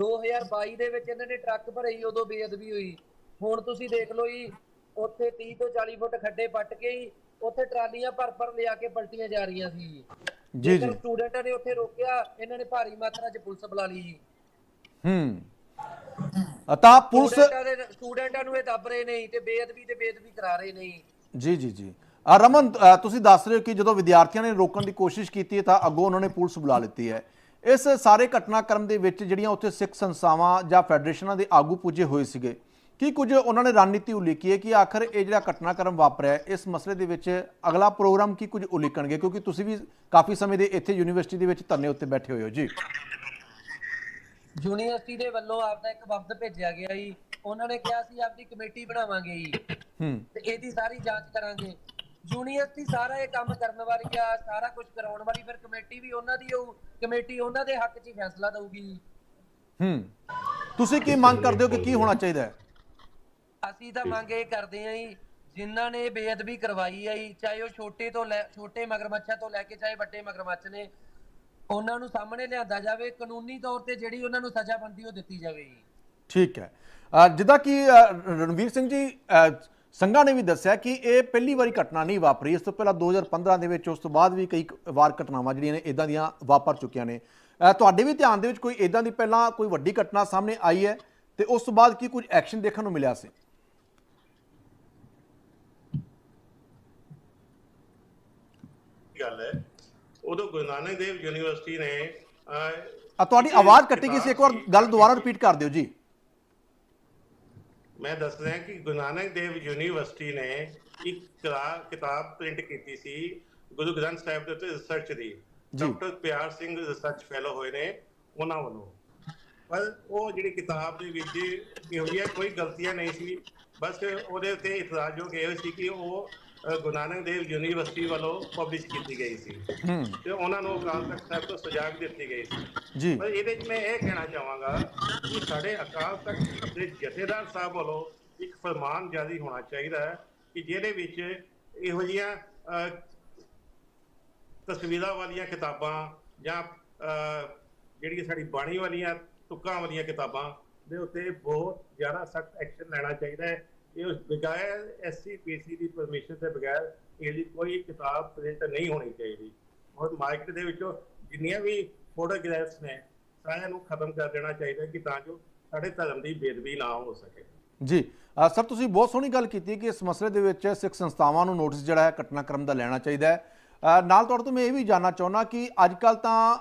2022 ਦੇ ਵਿੱਚ ਇਹਨਾਂ ਨੇ ਟਰੱਕ ਭਰੇ ਜੀ ਉਦੋਂ ਬੇਅਦਬੀ ਹੋਈ। ਹੁਣ ਤੁਸੀਂ ਦੇਖ ਲਓ ਜੀ ਉੱਥੇ 30 ਤੋਂ 40 ਫੁੱਟ ਖੱਡੇ ਪੱਟ ਕੇ ਹੀ ਉੱਥੇ ਟਰਾਲੀਆਂ ਭਰ ਭਰ ਲਿਆ ਕੇ ਪਲਟੀਆਂ ਜਾ ਰਹੀਆਂ ਸੀ ਜੀ। ਜੀ ਸਟੂਡੈਂਟਾਂ ਨੇ ਉੱਥੇ ਰੋਕਿਆ ਇਹਨਾਂ ਨੇ ਭਾਰੀ ਮਾਤਰਾ 'ਚ ਪੁਲਿਸ ਬੁਲਾ ਲਈ ਜੀ। ਹੂੰ। ਤਾਂ ਪੁਲਿਸ ਸਟੂਡੈਂਟਾਂ ਨੂੰ ਇਹ ਦੱਬ ਰਹੇ ਨਹੀਂ ਤੇ ਬੇਅਦਬੀ ਤੇ ਬੇਅਦਬੀ ਕਰਾ ਰਹੇ ਨਹੀਂ ਜੀ ਜੀ ਜੀ। ਰਮਨ ਤੁਸੀਂ ਦੱਸ ਰਹੇ ਹੋ ਕਿ ਜਦੋਂ ਵਿਦਿਆਰਥੀਆਂ ਨੇ ਰੋਕਣ ਦੀ ਕੋਸ਼ਿਸ਼ ਕੀਤੀ ਤਾਂ ਅੱਗੋਂ ਉਹਨਾਂ ਨੇ ਪੁਲਿਸ ਬੁਲਾ ਲਿੱਤੀ ਹੈ। ਇਸ ਸਾਰੇ ਘਟਨਾਕ੍ਰਮ ਦੇ ਵਿੱਚ ਜਿਹੜੀਆਂ ਉੱਥੇ ਸਿੱਖ ਸੰਸਥਾਵਾਂ ਜਾਂ ਫੈਡਰੇਸ਼ਨਾਂ ਦੇ ਆਗੂ ਪੁੱਜੇ ਹੋਏ ਸੀਗੇ ਕੀ ਕੁਝ ਉਹਨਾਂ ਨੇ ਰਣਨੀਤੀ ਉਲੀਕੀ ਹੈ ਕਿ ਆਖਰ ਇਹ ਜਿਹੜਾ ਘਟਨਾਕ੍ਰਮ ਵਾਪਰਿਆ ਇਸ ਮਸਲੇ ਦੇ ਵਿੱਚ ਅਗਲਾ ਪ੍ਰੋਗਰਾਮ ਕੀ ਕੁਝ ਉਲੀਕਣਗੇ? ਕਿਉਂਕਿ ਤੁਸੀਂ ਵੀ ਕਾਫੀ ਸਮੇਂ ਦੇ ਇੱਥੇ ਯੂਨੀਵਰਸਿਟੀ ਦੇ ਵਿੱਚ ਧਰਨੇ ਉੱਤੇ ਬੈਠੇ ਹੋਏ ਹੋ। ਜੀ। ਯੂਨੀਵਰਸਿਟੀ ਦੇ ਵੱਲੋਂ ਆਪਦਾ ਇੱਕ ਵਫਦ ਭੇਜਿਆ ਗਿਆ ਜੀ। ਉਹਨਾਂ ਨੇ ਕਿਹਾ ਸੀ ਆਪਦੀ ਕਮੇਟੀ ਬਣਾਵਾਂਗੇ ਜੀ। ਹੂੰ। ਤੇ ਇਹਦੀ ਸਾਰੀ ਜਾਂਚ ਕਰਾਂਗੇ। ਯੂਨੀਵਰਸਿਟੀ ਸਾਰਾ ਇਹ ਕੰਮ ਕਰਨ ਵਾਲੀ ਆ ਸਾਰਾ ਕੁਝ ਕਰਾਉਣ ਵਾਲੀ। ਫਿਰ ਕਮੇਟੀ ਵੀ ਉਹਨਾਂ ਦੀ ਹੋਊ ਕਮੇਟੀ ਉਹਨਾਂ ਦੇ ਹੱਕ 'ਚ ਹੀ ਫੈਸਲਾ ਦਊਗੀ। ਹੂੰ। ਤੁਸੀਂ ਕੀ ਮੰਗ ਕਰਦੇ ਹੋ ਕਿ ਕੀ ਹੋਣਾ ਚਾਹੀਦਾ ਹੈ? ਅਸੀਂ ਤਾਂ ਮੰਗ ਇਹ ਕਰਦੇ ਆਂ ਜੀ ਜਿਨ੍ਹਾਂ ਨੇ ਬੇਅਦਬੀ ਕਰਵਾਈ ਜੀ ਚਾਹੇ ਉਹ ਛੋਟੇ ਤੋਂ ਛੋਟੇ ਮਗਰਮੱਛਾਂ ਤੋਂ ਲੈ ਕੇ ਚਾਹੇ ਵੱਡੇ ਮਗਰਮੱਛ ਨੇ ਉਹਨਾਂ ਨੂੰ ਸਾਹਮਣੇ ਲਿਆਂਦਾ ਜਾਵੇ ਕਾਨੂੰਨੀ ਤੌਰ ਤੇ ਜਿਹੜੀ ਉਹਨਾਂ ਨੂੰ ਸਜ਼ਾ ਬੰਦੀ ਉਹ ਦਿੱਤੀ ਜਾਵੇ। ਜੀ ਠੀਕ ਹੈ। ਅ, ਜਿੱਦਾਂ ਕਿ ਰਣਵੀਰ ਸਿੰਘ ਜੀ ਸੰਘਾ ਨੇ ਵੀ ਦੱਸਿਆ ਕਿ ਇਹ ਪਹਿਲੀ ਵਾਰੀ ਘਟਨਾ ਨਹੀਂ ਵਾਪਰੀ। ਇਸ ਤੋਂ ਪਹਿਲਾਂ 2015 ਦੇ ਵਿੱਚ ਉਸ ਤੋਂ ਬਾਅਦ ਵੀ ਕਈ ਵਾਰ ਘਟਨਾਵਾਂ ਜਿਹੜੀਆਂ ਨੇ ਇਦਾਂ ਦੀਆਂ ਵਾਪਰ ਚੁੱਕੀਆਂ ਨੇ। ਤੁਹਾਡੇ ਵੀ ਧਿਆਨ ਦੇ ਵਿੱਚ ਕੋਈ ਇਦਾਂ ਦੀ ਪਹਿਲਾਂ ਕੋਈ ਵੱਡੀ ਘਟਨਾ ਸਾਹਮਣੇ ਆਈ ਹੈ ਤੇ ਉਸ ਤੋਂ ਬਾਅਦ ਕੀ ਕੁਝ ਐਕਸ਼ਨ ਦੇਖਣ ਨੂੰ ਮਿਲਿਆ ਸੀ? ਗੱਲ ਹੈ। ਉਦੋਂ ਗੁਰੂ ਨਾਨਕ ਦੇਵ ਯੂਨੀਵਰਸਿਟੀ ਨੇ ਆ ਤੁਹਾਡੀ ਆਵਾਜ਼ ਕੱਟੀ ਗਈ ਸੀ ਇੱਕ ਵਾਰ ਗੱਲ ਦੁਬਾਰਾ ਰਿਪੀਟ ਕਰ ਦਿਓ ਜੀ। ਮੈਂ ਦੱਸ ਰਿਹਾ ਕਿ ਗੁਰੂ ਨਾਨਕ ਦੇਵ ਯੂਨੀਵਰਸਿਟੀ ਨੇ ਇੱਕ ਕਿਤਾਬ ਪ੍ਰਿੰਟ ਕੀਤੀ ਸੀ ਗੁਰੂ ਗ੍ਰੰਥ ਸਾਹਿਬ ਦੇ ਉੱਤੇ ਰਿਸਰਚ ਦੀ। ਡਾਕਟਰ ਪਿਆਰ ਸਿੰਘ ਰਿਸਰਚ ਫੈਲੋ ਹੋਏ ਨੇ ਉਹਨਾਂ ਵੱਲੋਂ। ਪਰ ਉਹ ਜਿਹੜੀ ਕਿਤਾਬ ਦੇ ਵਿੱਚ ਇਹੋ ਜਿਹੀਆਂ ਕੋਈ ਗਲਤੀਆਂ ਨਹੀਂ ਸੀ ਬਸ ਉਹਦੇ ਉੱਤੇ ਇਤਰਾਜ਼ਯੋਗ ਇਹ ਸੀ ਕਿ ਉਹ ਗੁਰੂ ਨਾਨਕ ਦੇਵ ਯੂਨੀਵਰਸਿਟੀ ਵੱਲੋਂ ਪਬਲਿਸ਼ ਕੀਤੀ ਗਈ ਸੀ। ਤੇ ਉਹਨਾਂ ਨੂੰ ਅਕਾਲ ਤਖਤ ਸਾਹਿਬ ਤੋਂ ਸਜਾਗ ਦਿੱਤੀ ਗਈ ਸੀ। ਜੀ। ਪਰ ਇਹਦੇ 'ਚ ਮੈਂ ਇਹ ਕਹਿਣਾ ਚਾਹਾਂਗਾ ਕਿ ਸਾਡੇ ਅਕਾਲ ਤਖਤ ਦੇ ਜਥੇਦਾਰ ਸਾਹਿਬ ਵੱਲੋਂ ਇੱਕ ਫਰਮਾਨ ਜਾਰੀ ਹੋਣਾ ਚਾਹੀਦਾ ਹੈ ਕਿ ਜਿਹਦੇ ਵਿੱਚ ਇਹੋ ਜਿਹੀਆਂ ਅਹ, ਤਸਵੀਰਾਂ ਵਾਲੀਆਂ ਕਿਤਾਬਾਂ ਜਾਂ ਅਹ, ਜਿਹੜੀਆਂ ਸਾਡੀ ਬਾਣੀ ਵਾਲੀਆਂ ਤੁਕਾਂ ਵਾਲੀਆਂ ਕਿਤਾਬਾਂ ਦੇ ਉੱਤੇ ਬਹੁਤ ਜ਼ਿਆਦਾ ਸਖਤ ਐਕਸ਼ਨ ਲੈਣਾ ਚਾਹੀਦਾ ਹੈ। ਇਹ ਉਸ ਬਗੈਰ ਐਸਸੀਪੀਸੀ ਦੀ ਪਰਮਿਸ਼ਨ ਦੇ ਬਗੈਰ ਇਹਦੀ ਕੋਈ ਕਿਤਾਬ ਪ੍ਰਿੰਟ ਨਹੀਂ ਹੋਣੀ ਚਾਹੀਦੀ। ਔਰ ਮਾਰਕੀਟ ਦੇ ਵਿੱਚੋਂ ਜਿੰਨੀਆਂ ਵੀ ਫੋਟੋਗ੍ਰਾਫਸ ਨੇ, ਸਾਰਿਆਂ ਨੂੰ ਖਤਮ ਕਰ ਦੇਣਾ ਚਾਹੀਦਾ ਕਿ ਤਾਂ ਜੋ ਸਾਡੇ ਧਰਮ ਦੀ ਬੇਦਬੀ ਨਾ ਹੋ ਸਕੇ। ਜੀ ਸਰ, ਤੁਸੀਂ ਬਹੁਤ ਸੋਹਣੀ ਗੱਲ ਕੀਤੀ ਕਿ ਇਸ ਮਸਲੇ ਦੇ ਵਿੱਚ ਸਿੱਖ ਸੰਸਥਾਵਾਂ ਨੂੰ ਨੋਟਿਸ ਜਿਹੜਾ ਹੈ ਘਟਨਾਕ੍ਰਮ ਦਾ ਲੈਣਾ ਚਾਹੀਦਾ ਹੈ। ਨਾਲ ਤੁਹਾਡੇ ਤੋਂ ਮੈਂ ਇਹ ਵੀ ਜਾਨਣਾ ਚਾਹੁੰਦਾ ਕਿ ਅੱਜ ਕੱਲ ਤਾਂ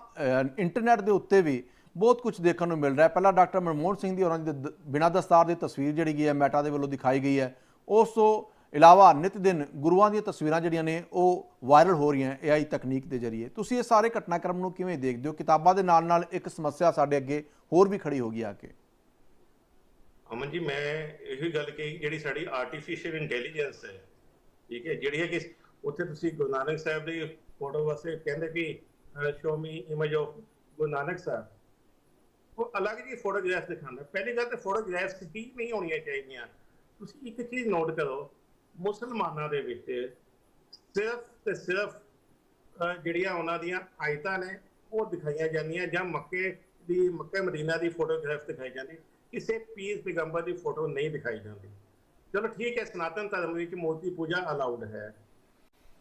ਇੰਟਰਨੈਟ ਦੇ ਉੱਤੇ ਵੀ ਬਹੁਤ ਕੁਝ ਦੇਖਣ ਨੂੰ ਮਿਲ ਰਿਹਾ। ਪਹਿਲਾਂ ਡਾਕਟਰ ਮਨਮੋਹਨ ਸਿੰਘ ਦੀ ਉਹਨਾਂ ਦੀ ਦ- ਬਿਨਾਂ ਦਸਤਾਰ ਦੀ ਤਸਵੀਰ ਜਿਹੜੀ ਗਈ ਹੈ, ਮੈਟਾ ਦੇ ਵੱਲੋਂ ਦਿਖਾਈ ਗਈ ਹੈ। ਉਸ ਤੋਂ ਇਲਾਵਾ ਨਿਤ ਦਿਨ ਗੁਰੂਆਂ ਦੀਆਂ ਤਸਵੀਰਾਂ ਜਿਹੜੀਆਂ ਨੇ, ਉਹ ਵਾਇਰਲ ਹੋ ਰਹੀਆਂ AI ਤਕਨੀਕ ਦੇ ਜ਼ਰੀਏ। ਤੁਸੀਂ ਇਹ ਸਾਰੇ ਘਟਨਾਕ੍ਰਮ ਨੂੰ ਕਿਵੇਂ ਦੇਖਦੇ ਹੋ? ਕਿਤਾਬਾਂ ਦੇ ਨਾਲ ਨਾਲ ਇੱਕ ਸਮੱਸਿਆ ਸਾਡੇ ਅੱਗੇ ਹੋਰ ਵੀ ਖੜੀ ਹੋ ਗਈ ਆ ਕੇ। ਅਮਨ ਜੀ, ਮੈਂ ਇਹੀ ਗੱਲ ਕਹੀ, ਜਿਹੜੀ ਸਾਡੀ ਆਰਟੀਫੀਸ਼ੀਅਲ ਇੰਟੈਲੀਜੈਂਸ ਹੈ, ਠੀਕ ਹੈ, ਜਿਹੜੀ ਹੈ ਕਿ ਉੱਥੇ ਤੁਸੀਂ ਗੁਰੂ ਨਾਨਕ ਸਾਹਿਬ ਦੀ ਫੋਟੋ ਵਾਸਤੇ ਕਹਿੰਦੇ ਕਿ show me image of Guru Nanak Sahib. ਉਹ ਅਲੱਗ ਜੀ ਫੋਟੋਗ੍ਰਾਫ ਦਿਖਾਉਂਦਾ। ਪਹਿਲੀ ਗੱਲ ਤਾਂ ਫੋਟੋਗ੍ਰਾਫਸ ਹੀ ਨਹੀਂ ਹੋਣੀਆਂ ਚਾਹੀਦੀਆਂ। ਤੁਸੀਂ ਇੱਕ ਚੀਜ਼ ਨੋਟ ਕਰੋ, ਮੁਸਲਮਾਨਾਂ ਦੇ ਵਿੱਚ ਸਿਰਫ ਤੇ ਸਿਰਫ ਜਿਹੜੀਆਂ ਉਹਨਾਂ ਦੀਆਂ ਆਇਤਾਂ ਨੇ, ਉਹ ਦਿਖਾਈਆਂ ਜਾਂਦੀਆਂ ਜਾਂ ਮੱਕੇ ਦੀ, ਮੱਕੇ ਮਦੀਨਾ ਦੀ ਫੋਟੋਗ੍ਰਾਫ ਦਿਖਾਈ ਜਾਂਦੀ। ਕਿਸੇ ਪੀਰ ਪੈਗੰਬਰ ਦੀ ਫੋਟੋ ਨਹੀਂ ਦਿਖਾਈ ਜਾਂਦੀ। ਚਲੋ ਠੀਕ ਹੈ, ਸਨਾਤਨ ਧਰਮ ਵਿੱਚ ਮੂਰਤੀ ਪੂਜਾ ਅਲਾਉਡ ਹੈ।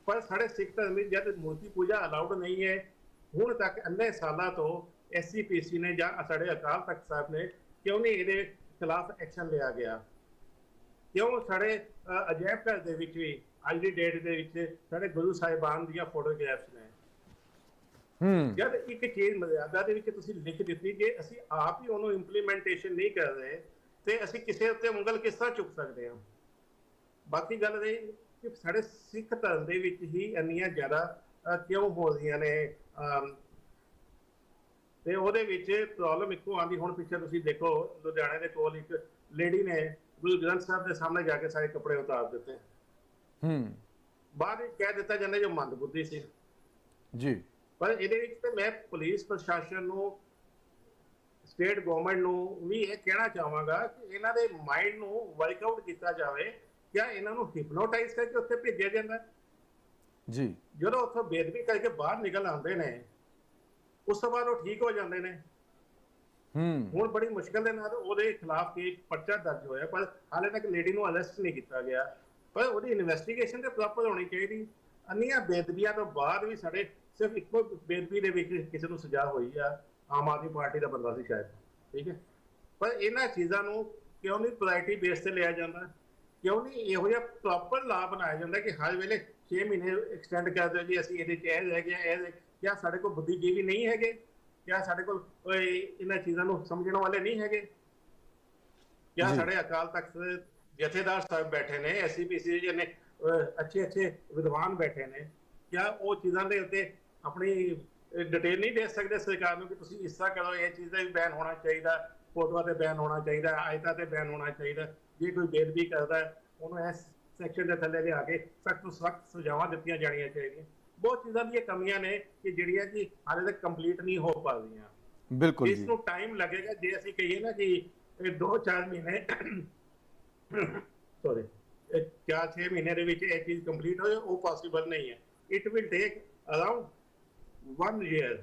ਪਰ ਸਾਡੇ ਸਿੱਖ ਧਰਮ ਵਿੱਚ ਜਦ ਮੂਰਤੀ ਪੂਜਾ ਅਲਾਉਡ ਨਹੀਂ ਹੈ, ਹੁਣ ਤੱਕ ਇੰਨੇ ਸਾਲਾਂ ਤੋਂ ਐਸਸੀਪੀਸੀ ਨੇ ਜਾਂ ਸਾਡੇ ਅਕਾਲ ਤਖਤ ਸਾਹਿਬ ਨੇ ਕਿਉਂ ਨਹੀਂ ਇਹਦੇ ਖਿਲਾਫ ਐਕਸ਼ਨ ਲਿਆ ਗਿਆ? ਕਿਉਂ ਸਾਡੇ ਅਜਾਇਬ ਘਰ ਦੇ ਵਿੱਚ ਵੀ ਅੱਜ ਦੀ ਡੇਟ ਦੇ ਵਿੱਚ ਸਾਡੇ ਗੁਰੂ ਸਾਹਿਬਾਨ ਦੀਆਂ ਫੋਟੋਗ੍ਰਾਫਸ ਨੇ? ਹੂੰ। ਜਦ ਇੱਕ ਚੀਜ਼ ਮਰਿਆਦਾ ਦੇ ਵਿੱਚ ਤੁਸੀਂ ਲਿਖ ਦਿੱਤੀ ਜੇ ਅਸੀਂ ਆਪ ਹੀ ਉਹਨੂੰ ਇੰਪਲੀਮੈਂਟੇਸ਼ਨ ਨਹੀਂ ਕਰ ਰਹੇ ਤੇ ਅਸੀਂ ਕਿਸੇ ਉੱਤੇ ਉਂਗਲ ਕਿਸ ਤਰ੍ਹਾਂ ਚੁੱਕ ਸਕਦੇ ਹਾਂ? ਬਾਕੀ ਗੱਲ ਰਹੀ ਕਿ ਸਾਡੇ ਸਿੱਖ ਧਰਮ ਦੇ ਵਿੱਚ ਹੀ ਇੰਨੀਆਂ ਜ਼ਿਆਦਾ ਕਿਉਂ ਹੋ ਰਹੀਆਂ ਨੇ ਤੇ ਉਹਦੇ ਵਿੱਚ ਪ੍ਰੋਬਲਮ ਇੱਕੋ ਆਂਦੀ ਹੁਣ ਪਿੱਛੇ ਤੁਸੀਂ ਦੇਖੋ ਲੁਧਿਆਣੇ ਦੇ ਕੋਲ ਇੱਕ ਲੇਡੀ ਨੇ ਗੁਰੂ ਗ੍ਰੰਥ ਸਾਹਿਬ ਦੇ ਸਾਹਮਣੇ ਜਾ ਕੇ ਸਾਰੇ ਕੱਪੜੇ ਉਤਾਰ ਦਿੱਤੇ। ਹੂੰ। ਬਾਅਦ ਵਿੱਚ ਕਹਿ ਦਿੱਤਾ ਜਾਂਦਾ ਜੋ ਮੰਦਬੁੱਧੀ ਸੀ। ਜੀ। ਪਰ ਇਹਦੇ ਵਿੱਚ ਤੇ ਮੈਂ ਪੁਲਿਸ ਪ੍ਰਸ਼ਾਸਨ ਨੂੰ ਸਟੇਟ ਗਵਰਨਮੈਂਟ ਨੂੰ ਵੀ ਇਹ ਕਹਿਣਾ ਚਾਹਾਂਗਾ ਕਿ ਇਹਨਾਂ ਦੇ ਮਾਈਂਡ ਨੂੰ ਵਰਕਆਊਟ ਕੀਤਾ ਜਾਵੇ ਜਾਂ ਇਹਨਾਂ ਨੂੰ ਹਿਪਨੋਟਾਈਜ਼ ਕਰਕੇ ਉੱਥੇ ਭੇਜਿਆ ਜਾਂਦਾ? ਜੀ। ਜਦੋਂ ਉੱਥੋਂ ਬੇਦਬੀ ਕਰਕੇ ਬਾਹਰ ਨਿਕਲ ਆਉਂਦੇ ਨੇ ਉਸ ਤੋਂ ਬਾਅਦ ਉਹ ਠੀਕ ਹੋ ਜਾਂਦੇ ਨੇ। ਹੂੰ। ਹੁਣ ਬੜੀ ਮੁਸ਼ਕਲ ਦੇ ਨਾਲ ਉਹਦੇ ਖਿਲਾਫ ਕੇਸ ਪਰਚਾ ਦਰਜ ਹੋਇਆ ਪਰ ਹਾਲੇ ਤੱਕ ਲੇਡੀ ਨੂੰ ਅਰੈਸਟ ਨਹੀਂ ਕੀਤਾ ਗਿਆ। ਪਰ ਉਹਦੀ ਇਨਵੈਸਟੀਗੇਸ਼ਨ ਤੇ ਪ੍ਰੋਪਰ ਹੋਣੀ ਚਾਹੀਦੀ। ਅੰਨੀਆਂ ਬੇਦਬੀਆਂ ਤੋਂ ਬਾਅਦ ਵੀ ਸਾਡੇ ਸਿਰਫ ਇੱਕੋ ਬੇਦਬੀ ਦੇ ਵਿੱਚ ਕਿਸੇ ਨੂੰ ਸਜ਼ਾ ਹੋਈ ਆ ਆਮ ਆਦਮੀ ਪਾਰਟੀ ਦਾ ਬੰਦਾ ਸੀ ਸ਼ਾਇਦ ਠੀਕ ਹੈ? ਪਰ ਇਹਨਾਂ ਚੀਜ਼ਾਂ ਨੂੰ ਕਿਉਂ ਨਹੀਂ ਪ੍ਰਾਇਰਟੀ ਬੇਸ ਤੇ ਲਿਆ ਜਾਂਦਾ? ਕਿਉਂ ਨਹੀਂ ਇਹੋ ਜਿਹਾ ਪ੍ਰੋਪਰ ਲਾ ਬਣਾਇਆ ਜਾਂਦਾ ਕਿ ਹਰ ਵੇਲੇ 6 ਮਹੀਨੇ ਐਕਸਟੈਂਡ ਕਰ ਦਿਓ ਜੀ ਅਸੀਂ ਇਹਦੇ ਚ ਇਹ ਰਹਿ ਗਿਆ ਇਹ ਕਿਆ ਸਾਡੇ ਕੋਲ ਬੁੱਧੀਜੀਵੀ ਨਹੀਂ ਹੈਗੇ? ਕਿਆ ਸਾਡੇ ਕੋਲ ਇਹਨਾਂ ਚੀਜ਼ਾਂ ਨੂੰ ਸਮਝਣ ਵਾਲੇ ਨਹੀਂ ਹੈਗੇ? ਕਿਆ ਜੀ। ਸਾਡੇ ਅਕਾਲ ਤਖਤ ਦੇ ਜਥੇਦਾਰ ਸਾਹਿਬ ਬੈਠੇ ਨੇ ਐਸਸੀਪੀਸੀ ਜਿਹਨੇ ਅੱਛੇ ਅੱਛੇ ਵਿਦਵਾਨ ਬੈਠੇ ਨੇ ਕਿਆ ਉਹ ਚੀਜ਼ਾਂ ਦੇ ਉੱਤੇ ਆਪਣੀ ਡਿਟੇਲ ਨਹੀਂ ਦੇ ਸਕਦੇ ਸਰਕਾਰ ਨੂੰ ਕਿ ਤੁਸੀਂ ਇਸ ਤਰ੍ਹਾਂ ਕਰੋ ਇਹ ਚੀਜ਼ ਦਾ ਵੀ ਬੈਨ ਹੋਣਾ ਚਾਹੀਦਾ ਫੋਟੋਆਂ ਤੇ ਬੈਨ ਹੋਣਾ ਚਾਹੀਦਾ ਆਇਤਾਂ ਤੇ ਬੈਨ ਹੋਣਾ ਚਾਹੀਦਾ ਜੇ ਕੋਈ ਬੇਦਬੀ ਕਰਦਾ ਉਹਨੂੰ ਇਸ ਸੈਕਸ਼ਨ ਦੇ ਥੱਲੇ ਲਿਆ ਕੇ ਸਖਤ ਤੋਂ ਸਖਤ ਸਜ਼ਾਵਾਂ ਦਿੱਤੀਆਂ ਜਾਣੀਆਂ ਚਾਹੀਦੀਆਂ। ਬਹੁਤ ਚੀਜ਼ਾਂ ਦੀਆਂ ਕਮੀਆਂ ਨੇ ਕਿ ਜਿਹੜੀਆਂ ਕਿ ਹਾਲੇ ਤੱਕ ਕੰਪਲੀਟ ਨਹੀਂ ਹੋ ਪਾ ਰਹੀਆਂ ਬਿਲਕੁਲ ਇਸ ਜੀ। ਨੂੰ ਟਾਈਮ ਲੱਗੇਗਾ ਜੇ ਅਸੀਂ ਕਹੀਏ ਨਾ ਕਿ ਇਹ 2-4 ਮਹੀਨੇ ਸੌਰੀ 4-6 ਮਹੀਨੇ ਦੇ ਵਿੱਚ ਇਹ ਚੀਜ਼ ਕੰਪਲੀਟ ਹੋ ਜਾਏ ਉਹ ਪੋਸੀਬਲ ਨਹੀਂ ਹੈ। It will take around 1 year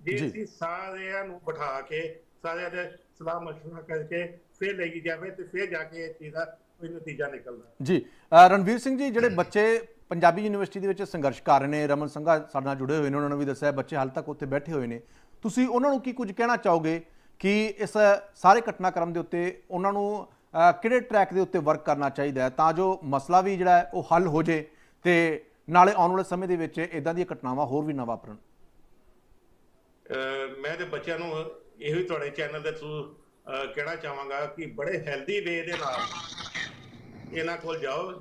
ਜੇ। ਅਸੀਂ ਸਾਰਿਆਂ ਨੂੰ ਬਿਠਾ ਕੇ ਸਾਰਿਆਂ ਦੇ ਸਲਾਹ ਮਸ਼ਵਰਾ ਕਰਕੇ ਫਿਰ ਲਈ ਜਾਵੇ ਤੇ ਫਿਰ ਜਾ ਕੇ ਇਹ ਚੀਜ਼ ਦਾ ਕੋਈ ਨਤੀਜਾ ਨਿਕਲਦਾ। ਜੀ ਰਣਵੀਰ ਸਿੰਘ ਜੀ ਜਿਹੜੇ ਬੱਚੇ ਪੰਜਾਬੀ ਯੂਨੀਵਰਸਿਟੀ ਦੇ ਵਿੱਚ ਸੰਘਰਸ਼ ਕਰ ਰਹੇ ਨੇ, ਰਮਨ ਸੰਘਾ ਸਾਡੇ ਨਾਲ ਜੁੜੇ ਹੋਏ ਨੇ, ਉਹਨਾਂ ਨੂੰ ਵੀ ਦੱਸਿਆ ਬੱਚੇ ਹਾਲ ਤੱਕ ਉੱਥੇ ਬੈਠੇ ਹੋਏ ਨੇ। ਤੁਸੀਂ ਉਹਨਾਂ ਨੂੰ ਕੀ ਕੁਝ ਕਹਿਣਾ ਚਾਹੋਗੇ ਕਿ ਇਸ ਸਾਰੇ ਘਟਨਾਕ੍ਰਮ ਦੇ ਉੱਤੇ ਉਹਨਾਂ ਨੂੰ ਕਿਹੜੇ ਟਰੈਕ ਦੇ ਉੱਤੇ ਵਰਕ ਕਰਨਾ ਚਾਹੀਦਾ ਤਾਂ ਜੋ ਮਸਲਾ ਵੀ ਜਿਹੜਾ ਉਹ ਹੱਲ ਹੋ ਜੇ ਤੇ ਨਾਲੇ ਆਉਣ ਵਾਲੇ ਸਮੇਂ ਦੇ ਵਿੱਚ ਇਦਾਂ ਦੀਆਂ ਘਟਨਾਵਾਂ ਹੋਰ ਵੀ ਨਾ ਵਾਪਰਨ। ਮੈਂ ਤੇ ਬੱਚਿਆਂ ਨੂੰ ਇਹੋ ਹੀ ਤੁਹਾਡੇ ਚੈਨਲ ਦੇ ਥਰੂ ਕਹਿਣਾ ਚਾਹਾਂਗਾ ਕਿ ਬੜੇ ਹੈਲਦੀ ਵੇ ਦੇ ਨਾਲ ਇਹਨਾਂ ਕੋਲ ਜਾਓ।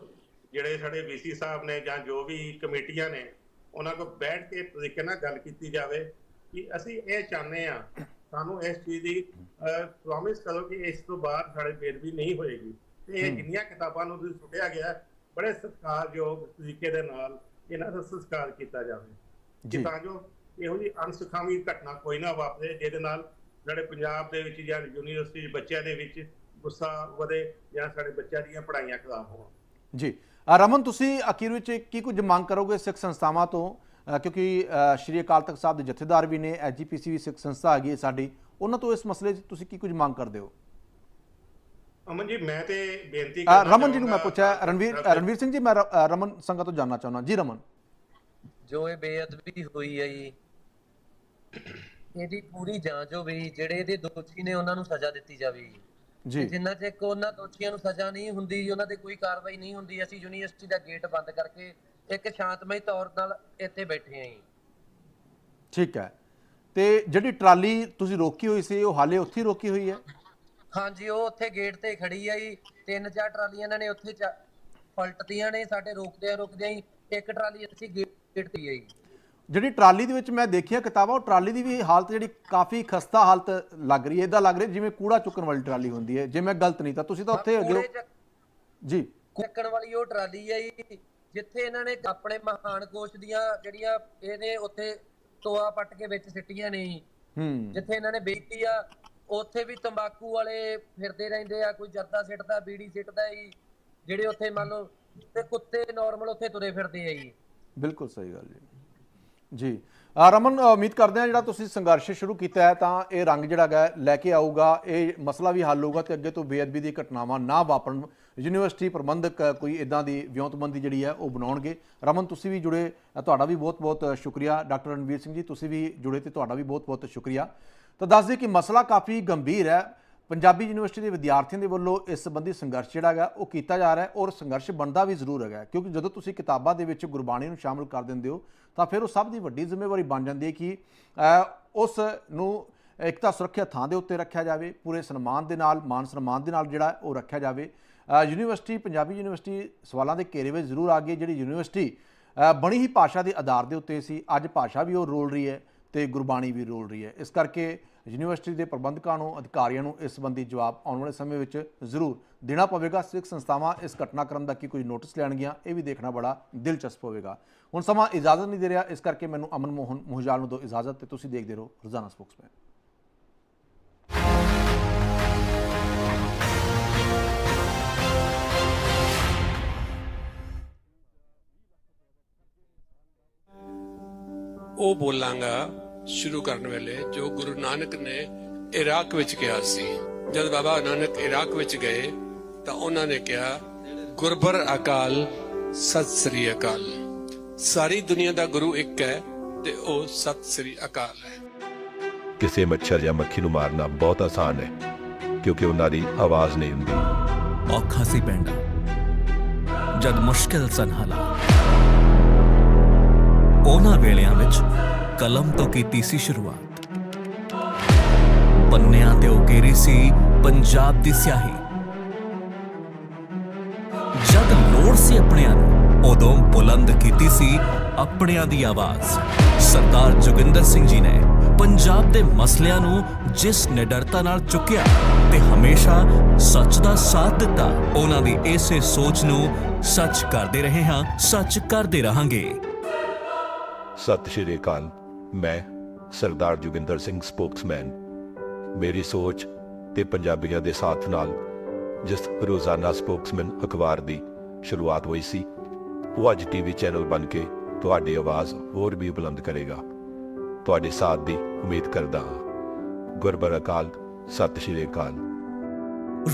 ਜਿਹੜੇ ਸਾਡੇ ਵੀਸੀ ਸਾਹਿਬ ਨੇ ਜਾਂ ਜੋ ਵੀ ਕਮੇਟੀਆਂ ਨੇ ਉਹਨਾਂ ਕੋਲ ਬੈਠ ਕੇ ਤਰੀਕੇ ਨਾਲ ਗੱਲ ਕੀਤੀ ਜਾਵੇ ਕਿ ਅਸੀਂ ਇਹ ਚਾਹੁੰਦੇ ਆ ਸਾਨੂੰ ਇਸ ਚੀਜ਼ ਦੀ ਪ੍ਰੋਮਿਸ ਕਰੋ ਕਿ ਇਸ ਤੋਂ ਬਾਅਦ ਸਾਡੇ ਬੇਦਬੀ ਨਹੀਂ ਹੋਏਗੀ। ਤੇ ਇਹ ਜਿੰਨੀਆਂ ਕਿਤਾਬਾਂ ਨੂੰ ਤੁਸੀਂ ਸੁੱਟਿਆ ਗਿਆ ਬੜੇ ਸਤਿਕਾਰਯੋਗ ਤਰੀਕੇ ਦੇ ਨਾਲ ਇਹਨਾਂ ਦਾ ਸੰਸਕਾਰ ਕੀਤਾ ਜਾਵੇ। ਜੀ। ਕਿ ਤਾਂ ਜੋ ਇਹੋ ਜਿਹੀ ਅਣਸੁਖਾਵੀ ਘਟਨਾ ਕੋਈ ਨਾ ਵਾਪਰੇ ਜਿਹਦੇ ਨਾਲ ਸਾਡੇ ਪੰਜਾਬ ਦੇ ਵਿੱਚ ਜਾਂ ਯੂਨੀਵਰਸਿਟੀ ਦੇ ਬੱਚਿਆਂ ਦੇ ਵਿੱਚ ਗੁੱਸਾ ਵਧੇ ਜਾਂ ਸਾਡੇ ਬੱਚਿਆਂ ਦੀਆਂ ਪੜ੍ਹਾਈਆਂ ਖਰਾਬ ਹੋਣ। ਜੀ। ਰਮਨ ਤੁਸੀਂ ਅਖੀਰ ਵਿੱਚ ਕੀ ਕੁਝ ਮੰਗ ਕਰੋਗੇ ਸਿੱਖ ਸੰਸਥਾਵਾਂ ਤੋਂ? ਕਿਉਂਕਿ ਸ਼੍ਰੀ ਅਕਾਲ ਤਖਤ ਸਾਹਿਬ ਦੇ ਜਥੇਦਾਰ ਵੀ ਨੇ ਐਜੀਪੀਸੀ ਵੀ ਸਿੱਖ ਸੰਸਥਾ ਹੈਗੀ ਸਾਡੀ। ਉਹਨਾਂ ਤੋਂ ਇਸ ਮਸਲੇ 'ਚ ਤੁਸੀਂ ਕੀ ਕੁਝ ਮੰਗ ਕਰਦੇ ਹੋ? ਅਮਨ ਜੀ ਮੈਂ ਤੇ ਬੇਨਤੀ ਅ, ਰਮਨ ਜੀ ਨੂੰ ਮੈਂ ਪੁੱਛਿਆ ਰਣਵੀਰ ਰਣਵੀਰ ਸਿੰਘ ਜੀ ਮੈਂ ਰਮਨ ਸੰਘਾ ਤੋਂ ਜਾਨਣਾ ਚਾਹੁੰਦਾ। ਜੀ ਰਮਨ। ਜੋ ਇਹ ਬੇਅਦਬੀ ਹੋਈ ਹੈ ਜੀ ਇਹਦੀ ਪੂਰੀ ਜਾਂਚ ਹੋਵੇ। ਜਿਹੜੇ ਇਹਦੇ ਦੋਸ਼ੀ ਨੇ ਉਹਨਾਂ ਨੂੰ ਸਜ਼ਾ ਦਿੱਤੀ ਜਾਵੇ ਜੀ। ਜੀ। ਜਿੰਨਾ ਚਿਰ ਉਹਨਾਂ ਦੋਸ਼ੀਆਂ ਨੂੰ ਸਜ਼ਾ ਨਹੀਂ ਹੁੰਦੀ ਉਹਨਾਂ ਤੇ ਕੋਈ ਕਾਰਵਾਈ ਨਹੀਂ ਹੁੰਦੀ ਅਸੀਂ ਯੂਨੀਵਰਸਿਟੀ ਦਾ ਗੇਟ ਬੰਦ ਕਰਕੇ ਇੱਕ ਸ਼ਾਂਤਮਈ ਤੌਰ ਨਾਲ ਇੱਥੇ ਬੈਠੇ ਆਂ ਜੀ। ਠੀਕ ਹੈ। ਤੇ ਜਿਹੜੀ ਟਰਾਲੀ ਤੁਸੀਂ ਰੋਕੀ ਹੋਈ ਸੀ ਉਹ ਹਾਲੇ ਉੱਥੇ ਹੀ ਰੋਕੀ ਹੋਈ ਹੈ? ਹਾਂਜੀ ਉਹ ਉੱਥੇ ਗੇਟ ਤੇ ਖੜੀ ਆ ਜੀ। ਤਿੰਨ ਚਾਰ ਟਰਾਲੀਆਂ ਇਹਨਾਂ ਨੇ ਉੱਥੇ ਪਲਟਤੀਆਂ ਨੇ ਸਾਡੇ ਰੋਕਦਿਆਂ ਰੋਕਦਿਆਂ ਹੀ ਇੱਕ ਟਰਾਲੀ ਅਸੀਂ ਗੇਟ ਤੇ ਆਈ ਜਿਹੜੀ ਟਰਾਲੀ ਦੇ ਵਿੱਚ ਮੈਂ ਦੇਖਿਆ ਕਿਤਾਬਾਂ ਉਹ ਟਰਾਲੀ ਦੀ ਵੀ ਹਾਲਤ ਜਿਹੜੀ ਕਾਫੀ ਖਸਤਾ ਹਾਲਤ ਲੱਗ ਰਹੀ ਹੈ ਇਦਾਂ ਲੱਗ ਰਿਹਾ ਜਿਵੇਂ ਕੂੜਾ ਚੁੱਕਣ ਵਾਲੀ ਟਰਾਲੀ ਹੁੰਦੀ ਹੈ ਜੇ ਮੈਂ ਗਲਤ ਨਹੀਂ ਤਾਂ ਤੁਸੀਂ ਤਾਂ ਉੱਥੇ ਹੈਗੇ ਹੋ ਜੀ। ਚੱਕਣ ਵਾਲੀ ਉਹ ਟਰਾਲੀ ਆ ਜੀ ਜਿੱਥੇ ਇਹਨਾਂ ਨੇ ਆਪਣੇ ਮਹਾਨ ਕੋਸ਼ ਦੀਆਂ ਜਿਹੜੀਆਂ ਇਹਨੇ ਉੱਥੇ ਟੋਆ ਪੱਟ ਕੇ ਵਿੱਚ ਸਿੱਟੀਆਂ ਨੇ। ਹੂੰ। ਜਿੱਥੇ ਇਹਨਾਂ ਨੇ ਬੇਇੱਜ਼ਤੀ ਆ ਉੱਥੇ ਵੀ ਤੰਬਾਕੂ ਵਾਲੇ ਫਿਰਦੇ ਰਹਿੰਦੇ ਆ ਕੋਈ ਜਰਦਾ ਸਿੱਟਦਾ ਬੀੜੀ ਸਿੱਟਦਾ ਜੀ ਜਿਹੜੇ ਉੱਥੇ ਮੰਨ ਲਓ ਤੇ ਕੁੱਤੇ ਨਾਰਮਲ ਉੱਥੇ ਤੁਰੇ ਫਿਰਦੇ ਆ ਜੀ। ਬਿਲਕੁਲ ਸਹੀ ਗੱਲ ਜੀ। ਜੀ। ਰਮਨ ਉਮੀਦ ਕਰਦੇ ਹਾਂ ਜਿਹੜਾ ਤੁਸੀਂ ਸੰਘਰਸ਼ ਸ਼ੁਰੂ ਕੀਤਾ ਹੈ ਤਾਂ ਇਹ ਰੰਗ ਜਿਹੜਾ ਹੈਗਾ ਲੈ ਕੇ ਆਊਗਾ। ਇਹ ਮਸਲਾ ਵੀ ਹੱਲ ਹੋਊਗਾ ਤੇ ਅੱਗੇ ਤੋਂ ਬੇਅਦਬੀ ਦੀ ਘਟਨਾਵਾਂ ਨਾ ਵਾਪਰਨ। ਯੂਨੀਵਰਸਿਟੀ ਪ੍ਰਬੰਧਕ ਕੋਈ ਇਦਾਂ ਦੀ ਵਿਉਂਤਬੰਦੀ ਜਿਹੜੀ ਹੈ ਉਹ ਬਣਾਉਣਗੇ। ਰਮਨ, ਤੁਸੀਂ ਵੀ ਜੁੜੇ ਤੁਹਾਡਾ ਵੀ ਬਹੁਤ-ਬਹੁਤ ਸ਼ੁਕਰੀਆ। ਡਾਕਟਰ ਰਣਵੀਰ ਸਿੰਘ ਜੀ, ਤੁਸੀਂ ਵੀ ਜੁੜੇ ਤੇ ਤੁਹਾਡਾ ਵੀ ਬਹੁਤ-ਬਹੁਤ ਸ਼ੁਕਰੀਆ। ਤਾਂ ਦੱਸ ਦਈਏ ਕਿ ਮਸਲਾ ਕਾਫੀ ਗੰਭੀਰ ਹੈ। ਪੰਜਾਬੀ ਯੂਨੀਵਰਸਿਟੀ ਦੇ ਵਿਦਿਆਰਥੀਆਂ ਦੇ ਵੱਲੋਂ ਇਸ ਸੰਬੰਧੀ ਸੰਘਰਸ਼ ਜਿਹੜਾ ਹੈਗਾ, ਉਹ ਕੀਤਾ ਜਾ ਰਿਹਾ ਹੈ ਔਰ ਸੰਘਰਸ਼ ਬਣਦਾ ਵੀ ਜ਼ਰੂਰ ਹੈਗਾ ਕਿਉਂਕਿ ਜਦੋਂ ਤੁਸੀਂ ਕਿਤਾਬਾਂ ਦੇ ਵਿੱਚ ਗੁਰਬਾਣੀ ਨੂੰ ਸ਼ਾਮਲ ਕਰ ਦਿੰਦੇ ਹੋ, ਤਾਂ ਫਿਰ ਉਹ ਸਭ ਦੀ ਵੱਡੀ ਜ਼ਿੰਮੇਵਾਰੀ ਬਣ ਜਾਂਦੀ ਹੈ ਕਿ ਉਸ ਨੂੰ ਇੱਕ ਤਾਂ ਸੁਰੱਖਿਅਤ ਥਾਂ ਦੇ ਉੱਤੇ ਰੱਖਿਆ ਜਾਵੇ, ਪੂਰੇ ਸਨਮਾਨ ਦੇ ਨਾਲ, ਮਾਨ ਸਨਮਾਨ ਦੇ ਨਾਲ ਜਿਹੜਾ ਉਹ ਰੱਖਿਆ ਜਾਵੇ। ਯੂਨੀਵਰਸਿਟੀ, ਪੰਜਾਬੀ ਯੂਨੀਵਰਸਿਟੀ ਸਵਾਲਾਂ ਦੇ ਘੇਰੇ ਵਿੱਚ ਜ਼ਰੂਰ ਆ ਗਈ ਹੈ। ਜਿਹੜੀ ਯੂਨੀਵਰਸਿਟੀ ਬਣੀ ਹੀ ਭਾਸ਼ਾ ਦੇ ਆਧਾਰ ਦੇ ਉੱਤੇ ਸੀ, ਅੱਜ ਭਾਸ਼ਾ ਵੀ ਉਹ ਰੋਲ ਰਹੀ ਹੈ ਤੇ ਗੁਰਬਾਣੀ ਵੀ ਰੋਲ ਰਹੀ ਹੈ। ਇਸ ਕਰਕੇ ਯੂਨੀਵਰਸਿਟੀ ਦੇ ਪ੍ਰਬੰਧਕਾਂ ਨੂੰ, ਅਧਿਕਾਰੀਆਂ ਨੂੰ ਇਸ ਸੰਬੰਧੀ ਜਵਾਬ ਆਉਣ ਵਾਲੇ ਸਮੇਂ ਵਿੱਚ ਜ਼ਰੂਰ ਦੇਣਾ ਪਵੇਗਾ। ਸਿੱਖ ਸੰਸਥਾਵਾਂ ਇਸ ਘਟਨਾਕ੍ਰਮ ਦਾ ਕੀ ਕੋਈ ਨੋਟਿਸ ਲੈਣਗੀਆਂ, ਇਹ ਵੀ ਦੇਖਣਾ ਬੜਾ ਦਿਲਚਸਪ ਹੋਵੇਗਾ। ਹੁਣ ਸਮਾਂ ਇਜਾਜ਼ਤ ਨਹੀਂ ਦੇ ਰਿਹਾ, ਇਸ ਕਰਕੇ ਮੈਨੂੰ ਅਮਨ ਮੋਹਨ ਮੁਹਜਾਲ ਨੂੰ ਦੋ ਇਜਾਜ਼ਤ ਤੇ ਤੁਸੀਂ ਦੇਖਦੇ ਰਹੋ ਰੋਜ਼ਾਨਾ ਸਪੋਕਸਮੈਨ। ਉਹ ਬੋਲਾਂਗਾ ਸ਼ੁਰੂ ਕਰਨ ਵੇਲੇ ਜੋ ਗੁਰੂ ਨਾਨਕ ਨੇ ਇਰਾਕ ਵਿੱਚ ਕਿਹਾ ਸੀ ਜਦ ਬਾਬਾ ਨਾਨਕ ਇਰਾਕ ਵਿੱਚ ਗਏ ਤਾਂ ਉਹਨਾਂ ਨੇ ਕਿਹਾ ਗੁਰਬਰ ਅਕਾਲ ਸਤਿ ਸ੍ਰੀ ਅਕਾਲ। ਸਾਰੀ ਦੁਨੀਆ ਦਾ ਗੁਰੂ ਇੱਕ ਹੈ ਤੇ ਉਹ ਸਤਿ ਸ੍ਰੀ ਅਕਾਲ ਹੈ। ਕਿਸੇ ਮੱਛਰ ਜਾਂ ਮੱਖੀ ਨੂੰ ਮਾਰਨਾ ਬਹੁਤ ਆਸਾਨ ਹੈ ਕਿਉਂਕਿ ਉਹਨਾਂ ਦੀ ਆਵਾਜ਼ ਨਹੀਂ ਹੁੰਦੀ। ਔਖਾ ਸੀ ਪਿੰਡ ਜਦ ਮੁਸ਼ਕਿਲ ਸਨ ਹਾਲਾਤ ਉਹਨਾਂ ਵੇਲਿਆਂ ਵਿੱਚ ਕਲਮ ਤੋਂ ਕੀਤੀ ਸੀ ਸ਼ੁਰੂਆਤ। ਪੰਨਿਆਂ ਤੇ ਉਕੇਰੀ ਸੀ ਪੰਜਾਬ ਦੀ ਸਿਆਹੀ। ਜਦ ਲੋੜ ਸੀ ਆਪਣਿਆਂ ਨੂੰ, ਉਦੋਂ ਬੁਲੰਦ ਕੀਤੀ ਸੀ ਆਪਣਿਆਂ ਦੀ ਆਵਾਜ਼। ਸਰਦਾਰ ਜੋਗਿੰਦਰ ਸਿੰਘ ਜੀ ਨੇ ਪੰਜਾਬ ਦੇ ਮਸਲਿਆਂ ਨੂੰ ਜਿਸ ਨਿਡਰਤਾ ਨਾਲ ਚੁੱਕਿਆ ਤੇ ਹਮੇਸ਼ਾ ਸੱਚ ਦਾ ਸਾਥ ਦਿੱਤਾ, ਉਹਨਾਂ ਦੀ ਇਸੇ ਸੋਚ ਨੂੰ ਸੱਚ ਕਰਦੇ ਰਹੇ ਹਾਂ, ਸੱਚ ਕਰਦੇ ਰਹਾਂਗੇ। ਸਤਿ ਸ਼੍ਰੀ ਅਕਾਲ। ਮੈਂ, ਸਰਦਾਰ ਜੁਗਿੰਦਰ ਸਿੰਘ ਸਪੋਕਸਮੈਨ। ਮੇਰੀ ਸੋਚ ਤੇ ਪੰਜਾਬੀਆਂ ਦੇ ਸਾਥ ਨਾਲ ਜਿਸ ਰੋਜ਼ਾਨਾ ਸਪੋਕਸਮੈਨ ਅਖਬਾਰ ਦੀ ਸ਼ੁਰੂਆਤ ਹੋਈ ਸੀ, ਉਹ ਅੱਜ ਟੀਵੀ ਚੈਨਲ ਬਣ ਕੇ ਤੁਹਾਡੀ ਆਵਾਜ਼ ਹੋਰ ਵੀ ਬੁਲੰਦ ਕਰੇਗਾ। ਤੁਹਾਡੇ ਸਾਥ ਦੀ ਉਮੀਦ ਕਰਦਾ ਹਾਂ। ਗੁਰਬਰ ਅਕਾਲ, ਸਤਿ ਸ਼੍ਰੀ ਅਕਾਲ।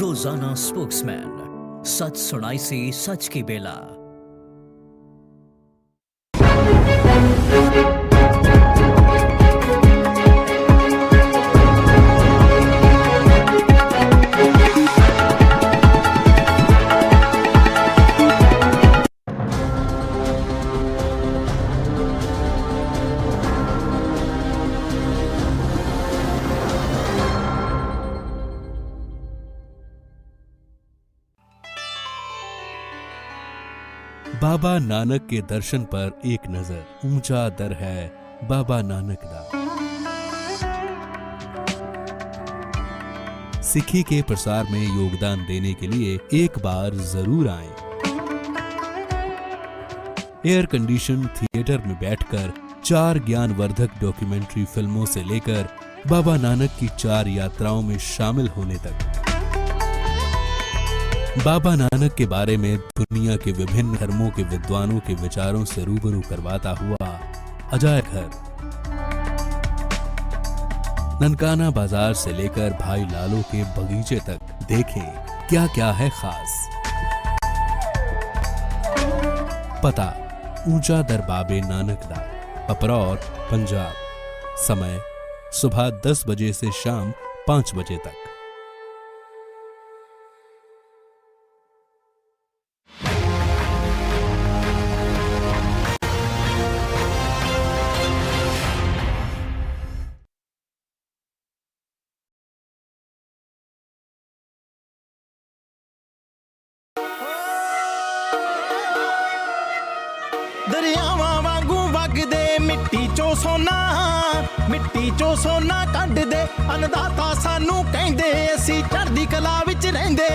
ਰੋਜ਼ਾਨਾ ਸਪੋਕਸਮੈਨ, ਸੱਚ ਸੁਣਾਈ ਸੀ ਸੱਚ ਕੀ ਬੇਲਾ। बाबा नानक के दर्शन पर एक नज़र, ऊँचा दर है बाबा नानक दा सिखी के प्रसार में योगदान देने के लिए एक बार ज़रूर आएँ। एयर कंडीशन थिएटर में बैठकर चार ज्ञानवर्धक डॉक्यूमेंट्री फ़िल्मों से लेकर बाबा नानक की चार यात्राओं में शामिल होने तक बाबा नानक के बारे में दुनिया के विभिन्न धर्मों के विद्वानों के विचारों से रूबरू करवाता हुआ अजायब घर। ननकाना बाज़ार से लेकर भाई लालो के बगीचे तक देखें क्या क्या है खास। पता, ऊँचा दर बाबे नानक दा अपरौर पंजाब। समय, सुबह 10 बजे से शाम 5 बजे तक। ਮਿੱਟੀ ਚੋਂ ਸੋਨਾ ਕੱਢਦੇ, ਅਨਦਾਤਾ ਸਾਨੂੰ ਕਹਿੰਦੇ, ਅਸੀਂ ਚੜ੍ਹਦੀ ਕਲਾ ਵਿੱਚ ਰਹਿੰਦੇ।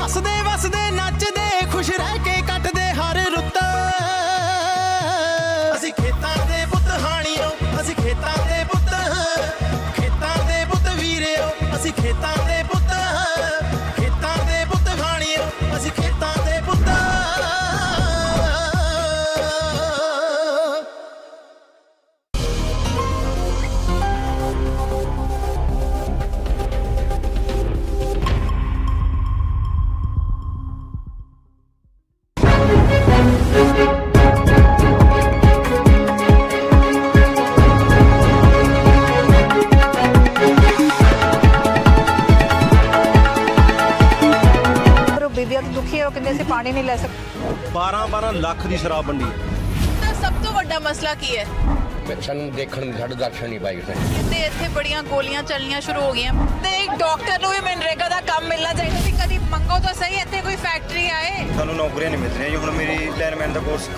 ਹੱਸਦੇ, ਵਸਦੇ, ਨੱਚਦੇ, ਖੁਸ਼ ਰਹਿ ਕੇ ਦੀ ਸ਼ਰਾਬ ਵੰਡੀ ਤਾਂ ਸਭ ਤੋਂ ਵੱਡਾ ਮਸਲਾ ਕੀ ਹੈ? ਸਾਨੂੰ ਦੇਖਣ ਨੂੰ ਸਾਡੇ ਦਰਸ਼ਨ ਨਹੀਂ ਪਾਈ ਤੇ ਇੱਥੇ ਬੜੀਆਂ ਗੋਲੀਆਂ ਚੱਲਣੀਆਂ ਸ਼ੁਰੂ ਹੋ ਗਈਆਂ। ਤੇ ਇੱਕ ਡਾਕਟਰ ਨੂੰ ਵੀ ਮਨਰੇਗਾ ਦਾ ਕੰਮ ਮਿਲਣਾ ਚਾਹੀਦਾ। ਸੀ ਕਦੀ ਮੰਗੋ ਤਾਂ ਸਹੀ ਇੱਥੇ ਕੋਈ ਫੈਕਟਰੀ ਆਏ? ਸਾਨੂੰ ਨੌਕਰੀਆਂ ਨਹੀਂ ਮਿਲ ਰਹੀਆਂ ਜੀ। ਹੁਣ ਮੇਰੀ ਲਾਈਨਮੈਨ ਦਾ ਕੋਰਸ